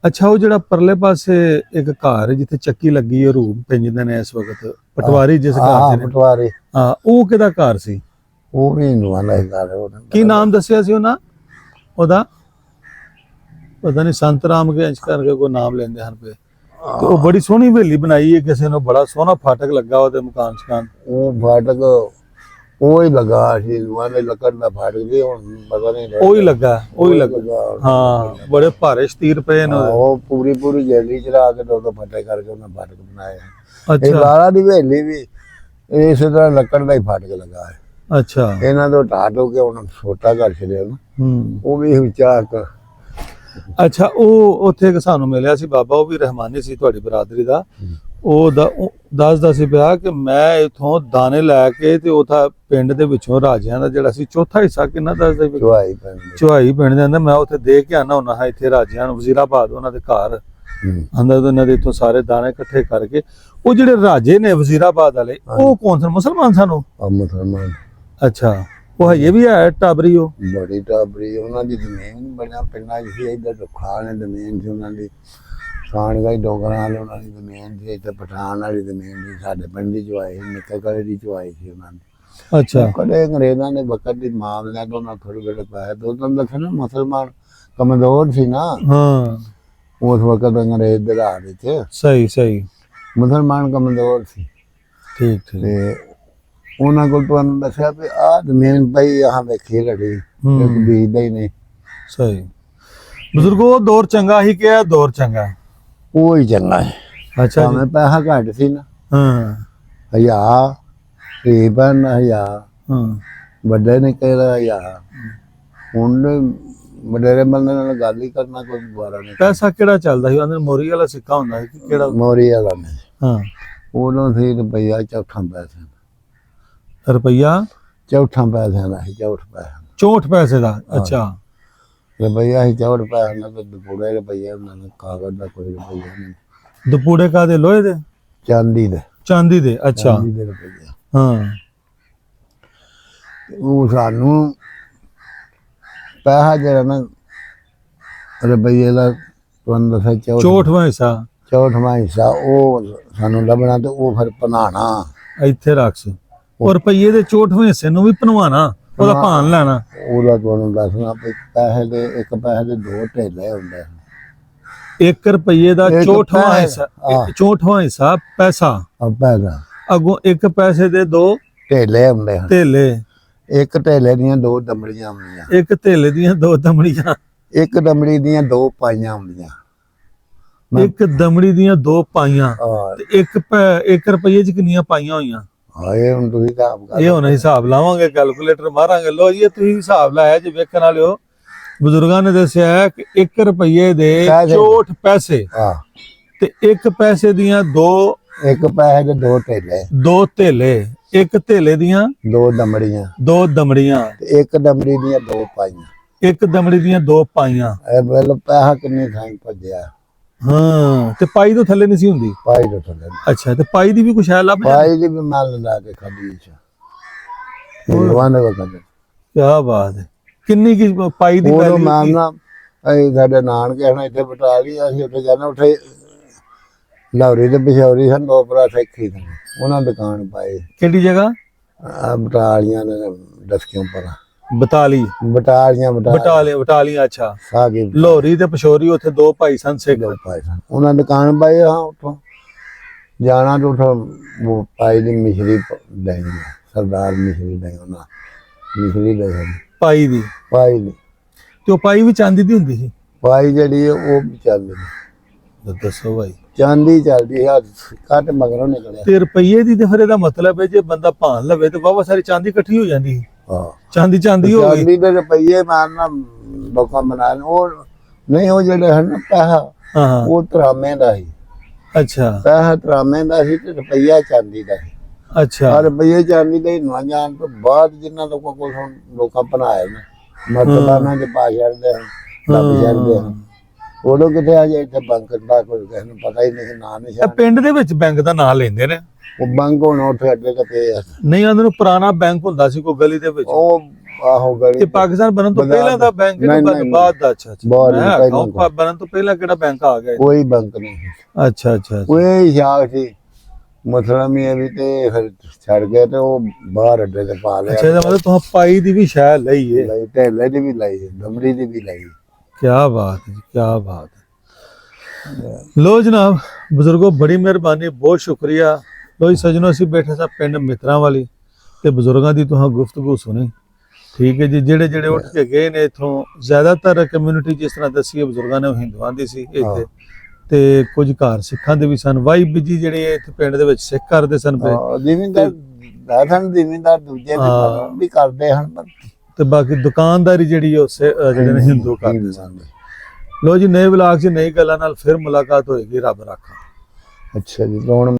ਅੱਛਾ ਉਹ ਜਿਹੜਾ ਪਰਲੇ ਪਾਸੇ ਇੱਕ ਘਰ ਜਿੱਥੇ ਚੱਕੀ ਲੱਗੀ ਹੈ ਰੂਪ ਪੈਂਦੇ ਨੇ ਇਸ ਵਕਤ। ਪਟਵਾਰੀ ਜਿਸ ਘਰ ਨੇ। ਪਟਵਾਰੀ। ਹਾਂ ਉਹ ਕਿਹਦਾ ਘਰ ਸੀ? ਉਹ ਵੀ ਨੂੰ ਨਾ ਘਰ ਉਹ ਕੀ ਨਾਮ ਦੱਸਿਆ ਸੀ ਉਹਨਾਂ? ਉਹਦਾ? ਪਤਾ ਨਹੀਂ ਸੰਤ ਰਾਮ ਕੇ ਅੰਸ਼ ਕਰਕੇ ਕੋਈ ਨਾਮ ਲੈਂਦੇ ਹਨ ਪਏ ਤੇ ਉਹ ਬੜੀ ਸੋਹਣੀ ਹਵੇਲੀ ਬਣਾਈ ਹੈ ਕਿਸੇ ਨੂੰ ਬੜਾ ਸੋਹਣਾ ਫਾਟਕ ਲੱਗਾ ਉਹਦੇ ਮਕਾਨ ਸ਼ਕਾਨ। ਉਹ ਫਾਟਕ ਉਹ ਹੀ ਲਗਾ ਸੀ ਵਾਲੇ ਲੱਕੜ ਦਾ ਫਾਟਕ ਵੀ ਹੁਣ ਪਤਾ ਨਹੀਂ ਉਹ ਹੀ ਲੱਗਾ। ਉਹ ਹੀ ਲੱਗਾ। ਹਾਂ ਬੜੇ ਭਾਰੇ ਸ਼ਤੀਰ ਪਏ ਨੇ। ਉਹ। ਪੂਰੀ ਪੂਰੀ ਜੈਲੀ ਚੜਾ ਕੇ ਦੋ ਦੋ ਫਟੇ ਕਰਕੇ ਉਹਨਾਂ ਫਾਟਕ ਬਣਾਇਆ। ਇਹ ਅੱਛਾ ਲਾਲਾ ਦੀ ਹਵੇਲੀ ਵੀ ਇਸੇ ਤਰ੍ਹਾਂ ਲੱਕੜ ਦਾ ਹੀ ਫਾਟਕ ਲਗਾ ਹੈ। ਅੱਛਾ। ਇਹਨਾਂ ਤੋਂ ਢਾਟ ਹੋ ਕੇ ਹੁਣ ਛੋਟਾ ਕਰ ਛੱਡਿਆ ਉਹ ਵੀ ਕ ਅੱਛਾ ਉਹ ਉੱਥੇ ਸਾਨੂੰ ਮਿਲਿਆ ਸੀ ਬਾਬਾ ਉਹ ਵੀ ਰਹਿਮਾਨੀ ਸੀ ਤੁਹਾਡੀ ਬਰਾਦਰੀ ਦਾ। ਉਹ ਦੱਸਦਾ ਸੀ ਪਿਆ ਕਿ ਮੈਂ ਇਥੋਂ ਦਾਣੇ ਲੈ ਕੇ ਤੇ ਉਥਾ ਪਿੰਡ ਦੇ ਵਿੱਚੋਂ ਰਾਜਿਆਂ ਦਾ ਜਿਹੜਾ ਸੀ ਚੌਥਾ ਹਿੱਸਾ ਕਿੰਨਾ ਦੱਸਦਾ ਸੀ? ਚੁਆਈ ਪੈਂਦੀ ਚੁਹਾਈ ਪਿੰਡ ਦੇ ਅੰਦਰ। ਮੈਂ ਉੱਥੇ ਦੇ ਕੇ ਆਣਾ ਹੁੰਦਾ ਹਾਂ ਇੱਥੇ ਰਾਜਿਆਂ ਨੂੰ ਵਜ਼ੀਰਾਬਾਦ ਉਹਨਾਂ ਦੇ ਘਰ। ਅੰਦਰ ਤੋਂ ਇਹਨਾਂ ਦੇ ਇੱਥੋਂ ਸਾਰੇ ਦਾਣੇ ਇਕੱਠੇ ਕਰਕੇ। ਉਹ ਜਿਹੜੇ ਰਾਜੇ ਨੇ ਵਜ਼ੀਰਾਬਾਦ ਵਾਲੇ ਉਹ ਕੌਣ ਸਨ? ਮੁਸਲਮਾਨ ਸਨ ਉਹ? ਮੁਸਲਮਾਨ। ਅੱਛਾ। ਉਹ ਹਜੇ ਵੀ ਹੈ ਟਾਬਰੀ ਉਹ? ਬੜੀ ਟਾਬਰੀ ਉਹਨਾਂ ਦੀ ਜ਼ਮੀਨ ਬਣਿਆ ਪਿੰਡਾਂ 'ਚ ਸੀ ਇੱਧਰ ਰੁੱਖਾਂ ਨੇ ਜ਼ਮੀਨ ਸੀ ਉਹਨਾਂ ਦੀ। ਸਾਨਗਾਈ ਡੋਗਰਾਂ ਵਾਲੇ ਉਹਨਾਂ ਦੀ ਜ਼ਮੀਨ ਸੀ ਇੱਥੇ ਪਠਾਨ ਵਾਲੀ ਜ਼ਮੀਨ ਸੀ ਸਾਡੇ ਪਿੰਡ ਦੀ ਚੁਆਈ ਸੀ ਨਿੱਕੇ ਕਲੇ ਦੀ ਚੁਆਈ ਸੀ ਉਹਨਾਂ ਦੀ। ਅੱਛਾ। ਕਦੇ ਅੰਗਰੇਜ਼ਾਂ ਨੇ ਵਕਤ ਦੀ ਮਾਮਲਿਆਂ ਤੋਂ ਨਾ ਥੋੜੇ ਬੜੇ ਪਾਏ ਦੋ ਤਾਂ ਦੱਸਣਾ ਮੁਸਲਮਾਨ ਕਮਜ਼ੋਰ ਸੀ ਨਾ। ਹਾਂ। ਉਸ ਵਕਤ ਅੰਗਰੇਜ਼ ਦੇ ਰਾਜ ਵਿੱਚ ਸਹੀ ਸਹੀ। ਮੁਸਲਮਾਨ ਕਮਜ਼ੋਰ ਸੀ। ਠੀਕ ਠੀਕ। ਤੇ ਉਹਨਾਂ ਕੋਲ ਤੁਹਾਨੂੰ ਦੱਸਿਆ ਵੀ ਆਹ ਵੇਖੀ ਲੜੀ ਹੂੰ। ਇੱਕ ਬੀਜਦਾ ਹੀ ਨਹੀਂ। ਸਹੀ। ਬਜ਼ੁਰਗੋ ਉਹ ਦੌਰ ਚੰਗਾ ਹੀ ਕਿ ਇਹ ਦੌਰ ਚੰਗਾ ਹੈ? ਉਹ ਹੀ ਚੰਗਾ ਹੈ। ਅੱਛਾ ਜੀ। ਭਾਵੇਂ ਪੈਸਾ ਘੱਟ ਸੀ ਨਾ। ਹਾਂ। ਹਯਾ ਰੀਬਨ ਹਯਾ ਹਾਂ। ਵੱਡੇ ਨੇ ਕਿਹਾ ਹਯਾ ਹੁਣ ਵਡੇਰੇ ਬੰਦੇ ਨਾਲ ਗੱਲ ਹੀ ਕਰਨਾ ਕੋਈ ਦੁਬਾਰਾ ਨਹੀਂ। ਪੈਸਾ ਕਿਹੜਾ ਚੱਲਦਾ ਸੀ? ਉਹਦੇ ਮੋਰੀ ਵਾਲਾ ਸਿੱਕਾ ਹੁੰਦਾ ਸੀ ਕਿ ਕਿਹੜਾ? ਮੋਰੀ ਵਾਲਾ ਨੇ ਹਾਂ। ਉਦੋਂ ਸੀ ਰੁਪਈਆ ਚੌਥਾ ਪੈਸੇ। ਰੁਪਈਆ? ਚੌਥਾ ਪੈਸੇ ਦਾ ਸੀ ਚੌਥ ਪੈਸੇ। 64 ਪੈਸੇ ਦਾ? ਅੱਛਾ। ਰੁਪਈਆ ਸੀ ਚੌਥ ਪੈਸੇ ਨਾਲ ਤੇ ਪੂਰੇ ਰੁਪਈਆ ਉਹਨਾਂ ਨੇ ਕਾਗਜ਼ ਦਾ ਕੋਈ ਰੁਪਈਆ ਨਹੀਂ। ਦੁਪੂੜੇ ਕਾ ਦੇ ਲੋਹੇ ਦੇ? ਚਾਂਦੀ ਦੇ। ਚਾਂਦੀ ਦੇ ਅੱਛਾ। ਚਾਂਦੀ ਦੇ ਰੁਪਈਆ। ਹਾਂ। ਉਹ ਸਾਨੂੰ ਪੈਸਾ ਜਿਹੜਾ ਨਾ ਰੁਪਈਏ ਦਾ ਤੁਹਾਨੂੰ ਦੱਸਿਆ ਚੌਥ 64ਵਾਂ ਹਿੱਸਾ। ਚੌਥਵਾਂ ਹਿੱਸਾ ਉਹ ਸਾਨੂੰ ਲੱਭਣਾ ਤੇ ਉਹ ਫਿਰ ਪਨਾਣਾ ਇੱਥੇ ਰੱਖ। ਉਹ ਰੁਪਈਏ ਦੇ 64ਵੇਂ ਹਿੱਸੇ ਨੂੰ ਵੀ ਭਨਵਾਣਾ ਉਹਦਾ ਭਾਨ ਲੈਣਾ। ਉਹਦਾ ਤੁਹਾਨੂੰ ਦੱਸਣਾ ਵੀ ਪੈਸੇ ਦੇ ਇੱਕ ਪੈਸੇ ਦੇ ਦੋ ਢੇਲੇ ਹੁੰਦੇ ਹਨ। 1 ਰੁਪਈਏ ਦਾ ਇੱਕ 64ਵਾਂ ਪੈਸੇ, ਹਿੱਸਾ ਹਾਂ। 64ਵਾਂ ਹਿੱਸਾ ਪੈਸਾ। ਆ ਪੈਸਾ। ਅਗੋਂ 1 ਪੈਸੇ ਦੇ ਦੋ ਢੇਲੇ ਹੁੰਦੇ ਹਨ। ਧੇਲੇ ਇੱਕ ਢੇਲੇ ਦੀਆਂ ਦੋ ਦਮੜੀਆਂ ਹੁੰਦੀਆਂ। ਇੱਕ ਧੇਲੇ ਦੀਆਂ ਦੋ ਦਮੜੀਆਂ। ਇੱਕ ਦਮੜੀ ਦੀਆਂ ਦੋ ਪਾਈਆਂ ਹੁੰਦੀਆਂ। ਇੱਕ ਦਮੜੀ ਦੀਆਂ ਦੋ ਪਾਈਆਂ। ਤੇ ਇੱਕ ਪੈ- ਇੱਕ ਰੁਪਈਏ ਚ ਕਿੰਨੀਆਂ ਪਾਈਆਂ ਹੋਈਆਂ? ਆਏ ਹੁਣ ਤੁਸੀਂ ਤਾਂ ਆਪ ਕਰ ਇਹ ਹੁਣ ਹਿਸਾਬ ਲਾਵਾਂਗੇ ਕੈਲਕੂਲੇਟਰ ਮਾਰਾਂਗੇ। ਲੋ ਜੀ ਇਹ ਤੁਸੀਂ ਹਿਸਾਬ ਲਾਇਆ ਜੇ ਵੇਖਣ ਵਾਲਿਓ। ਬਜ਼ੁਰਗਾਂ ਨੇ ਦੱਸਿਆ ਹੈ ਕਿ 1 ਰੁਪਈਏ ਦੇ ਪੈਸੇ। 64 ਪੈਸੇ। ਆ ਤੇ ਇੱਕ ਪੈਸੇ ਦੀਆਂ ਦੋ ਇੱਕ ਪੈਸੇ ਦੇ ਦੋ ਢੇਲੇ। ਦੋ ਧੇਲੇ। ਇੱਕ ਧੇਲੇ ਦੀਆਂ ਦੋ ਦਮੜੀਆਂ। ਦੋ ਦਮੜੀਆਂ। ਤੇ ਇੱਕ ਦਮੜੀ ਦੀਆਂ ਦੋ ਪਾਈਆਂ। ਇੱਕ ਦਮੜੀ ਦੀਆਂ ਦੋ ਪਾਈਆਂ। ਇਹ ਵੇਲੇ ਪੈਸਾ ਕਿੰਨੀ ਥਾਂ ਭੱਜਿਆ। ਹਾਂ। ਤੇ ਪਾਈ ਤੋਂ ਥੱਲੇ ਨਹੀਂ ਸੀ ਹੁੰਦੀ? ਪਾਈ ਤੋਂ ਥੱਲੇ ਅੱਛਾ ਤੇ ਪਾਈ ਦੀ ਵੀ ਕੁਛ ਹੈ ਲੱਭ ਪਾਈ ਦੀ ਵੀ ਮਲ ਲਾ ਕੇ ਖਾਦੀ ਚ। ਭਗਵਾਨ ਨੇ ਵਕਤ ਕੀ ਬਾਤ ਹੈ। ਕਿੰਨੀ ਕੀ ਪਾਈ ਦੀ ਉਹ value ਮੈਂ ਕੀ? ਨਾ ਇਹ ਸਾਡੇ ਨਾਨਕੇ ਹਨ ਇੱਥੇ ਬਟਾ ਲਈ ਅਸੀਂ ਉੱਥੇ ਜਾਣਾ ਉੱਥੇ ਲੌਰੀ ਤੇ ਬਿਸ਼ੌਰੀ ਹਨ ਦੋ ਭਰਾ ਸਿੱਖੀ ਉਹਨਾਂ ਦੁਕਾਨ ਪਾਏ ਕਿਹੜੀ ਜਗ੍ਹਾ? ਬਟਾਲੀਆਂ ਨੇ ਦਸਕਿਓਂ ਪਰ ਬਤਾਲੀ ਬਟਾਲੀਆਂ ਬਟਾ ਬਟਾਲੇ ਬਟਾਲੀਆਂ ਅੱਛਾ। ਸਾਗੀ ਲੋਹਰੀ ਤੇ ਪਸ਼ੋਰੀ ਉੱਥੇ ਦੋ ਭਾਈ ਸਨ ਸਿੱਖ। ਦੋ ਪਾਏ ਸਨ। ਉਹਨਾਂ ਦੁਕਾਨ ਪਾਈ ਹਾਂ ਉੱਥੋਂ। ਜਾਣਾ ਤੋਂ ਉੱਥੋਂ ਉਹ ਪਾਈ ਦੀ ਮਿਸ਼ਰੀ ਲੈ ਸਰਦਾਰ ਮਿਸ਼ਰੀ ਲੈ ਉਹਨਾਂ। ਮਿਸ਼ਰੀ ਲੈ ਸਨ ਪਾਈ ਦੀ। ਪਾਈ ਦੀ। ਤੇ ਉਹ ਪਾਈ ਵੀ ਚਾਂਦੀ ਦੀ ਹੁੰਦੀ ਸੀ? ਪਾਈ ਜਿਹੜੀ ਹੈ ਉਹ ਵੀ ਚੱਲਦੀ ਤਾਂ ਦੱਸੋ ਭਾਈ। ਚਾਂਦੀ ਚੱਲਦੀ ਹੈ ਕੱਟ ਮਗਰੋਂ ਨਿਕਲਿਆ। ਤੇ ਰੁਪਈਏ ਦੀ ਤੇ ਫਿਰ ਇਹਦਾ ਮਤਲਬ ਹੈ ਜੇ ਬੰਦਾ ਭਾਣ ਲਵੇ ਤੇ ਵਾਵਾ ਸਾਰੀ ਚਾਂਦੀ ਇਕੱਠੀ ਹੋ ਜਾਂਦੀ ਸੀ। ਹਾਂ ਚਾਂਦੀ ਚਾਂਦੀ ਹੋ ਗਈ। ਚਾਂਦੀ ਦੇ ਰੁਪਈਏ ਮਾਰਨਾ ਲੋਕਾਂ ਬਣਾ ਉਹ ਨਹੀਂ ਉਹ ਜਿਹੜੇ ਹਨ ਨਾ ਪੈਸਾ ਹਾਂ ਹਾਂ। ਉਹ ਤਰਾਮੇ ਦਾ ਸੀ। ਅੱਛਾ। ਪੈਸਾ ਤਰਾਮੇ ਦਾ ਸੀ ਤੇ ਰੁਪਈਆ ਚਾਂਦੀ ਦਾ ਸੀ। ਅੱਛਾ। ਆ ਰੁਪਈਏ ਚਾਂਦੀ ਦੇ ਨਾ ਜਾਣ ਤੋਂ ਬਾਅਦ ਜਿਨ੍ਹਾਂ ਲੋਕਾਂ ਕੋਲ ਹੁਣ ਲੋਕਾਂ ਬਣਾਏ ਨੇ। ਮਰਤਬਾਨਾਂ ਚ ਪਾ ਛੱਡਦੇ ਹਨ ਲੱਭ ਛੱਡਦੇ ਹਨ। ਉਦੋਂ ਕਿਤੇ ਆ ਜੇ ਇੱਥੇ ਬੈਂਕ ਦਾ ਕੋਈ ਕਿਸੇ ਨੂੰ ਪਤਾ ਹੀ ਨਹੀਂ ਨਾਂ ਇਹ ਨਿਸ਼ਾਨ ਪਿੰਡ ਦੇ ਵਿੱਚ ਬੈਂਕ ਦਾ ਨਾਂ ਲੈਂਦੇ ਨੇ। ਉਹ ਬੈਂਕ ਹੁਣ ਉੱਥੇ ਅੱਡੇ ਤੇ ਪਏ ਆ। ਨਹੀਂ ਉਹਨਾਂ ਨੂੰ ਪੁਰਾਣਾ ਬੈਂਕ ਹੁੰਦਾ ਸੀ ਕੋਈ ਗਲੀ ਦੇ ਵਿੱਚ। ਉਹ ਆਹੋ ਗਲੀ ਇਹ ਪਾਕਿਸਤਾਨ ਬਣਨ ਤੋਂ ਪਹਿਲਾਂ ਦਾ ਬੈਂਕ ਨਹੀਂ, ਨਹੀਂ, ਨਹੀਂ। ਬਾਅਦ ਦਾ? ਅੱਛਾ ਅੱਛਾ। ਬਾਅਦ ਮੈਂ ਦਾ, ਕਿਹਾ ਪਹਿਲਾਂ ਪਾ- ਬਣਨ ਤੋਂ ਪਹਿਲਾਂ ਕਿਹੜਾ ਬੈਂਕ ਆ ਗਿਆ? ਕੋਈ ਬੈਂਕ ਨਹੀਂ। ਅੱਛਾ ਅੱਛਾ ਅੱਛਾ। ਕੋਈ ਸ਼ਾਖ ਸੀ। ਮਸਲਾ ਵੀ ਇਹ ਵੀ ਤੇ ਫਿਰ ਛੱਡ ਗਏ ਤੇ ਉਹ ਬਾਹਰ ਅੱਡੇ ਤੇ ਪਾ ਲਿਆ। ਅੱਛਾ ਇਹਦਾ ਮਤਲਬ ਤੁਸੀਂ ਪਾਈ ਦੀ ਵੀ ਸ਼ੈ ਲਈ ਏ। ਲਈ ਢੇਲੇ ਦੀ ਵੀ ਲਈ ਦਮੜੀ ਦੀ ਵੀ ਲਈ ਕੀ ਬਾਤ ਹੈ ਕੀ ਬਾਤ ਹੈ। ਲੋ ਜਨਾਬ ਬਜ਼ੁਰਗੋ ਬੜੀ ਮਿਹਰਬਾਨੀ ਬਹੁਤ ਸ਼ੁਕਰੀਆ। ਲੋ ਜੀ ਸਜਣੋ ਅਸੀਂ ਬੈਠੇ ਸਾਂ ਪਿੰਡ ਮਿੱਤਰਾਂ ਵਾਲੀ ਤੇ ਬਜ਼ੁਰਗਾਂ ਦੀ ਤੁਹਾਂ ਗੁਫ਼ਤਗੂ ਸੁਣੀ। ਠੀਕ ਹੈ ਜੀ ਜਿਹੜੇ ਜਿਹੜੇ ਉੱਠ ਕੇ ਗਏ ਨੇ ਇਥੋਂ ਜ਼ਿਆਦਾਤਰ ਕਮਿਊਨਿਟੀ ਜਿਸ ਤਰ੍ਹਾਂ ਦੱਸੀ ਹੈ ਬਜ਼ੁਰਗਾਂ ਨੇ ਉਹ ਹਿੰਦੂਆਂ ਦੀ ਸੀ ਇੱਥੇ। ਤੇ ਕੁਝ ਘਰ ਸਿੱਖਾਂ ਦੇ ਵੀ ਸਨ। ਵਾਈ ਬਿਜ਼ੀ ਜਿਹੜੇ ਇੱਥੇ ਪਿੰਡ ਦੇ ਵਿੱਚ ਸਿੱਖ ਕਰਦੇ ਸਨ ਪਏ ਜ਼ਿਮੀਂਦਾਰ ਦਾਦਨ ਜ਼ਿਮੀਂਦਾਰ ਦੂਜੇ ਵੀ ਕਰਦੇ ਹਨ ਪਰ ਤੇ ਬਾਕੀ ਦੁਕਾਨਦਾਰੀ ਜਿਹੜੀ ਉਹ ਜਿਹੜੇ ਨੇ ਹਿੰਦੂ ਕਰਦੇ ਸਨ ਲੋ ਜੀ ਨਏ ਵਲਾਗ 'ਚ ਨਈ ਗੱਲਾਂ ਨਾਲ ਫਿਰ ਮੁਲਾਕਾਤ ਹੋਏਗੀ ਰੱਬ ਰਾਖਾ। ਅੱਛਾ ਜੀ ਹੁਣ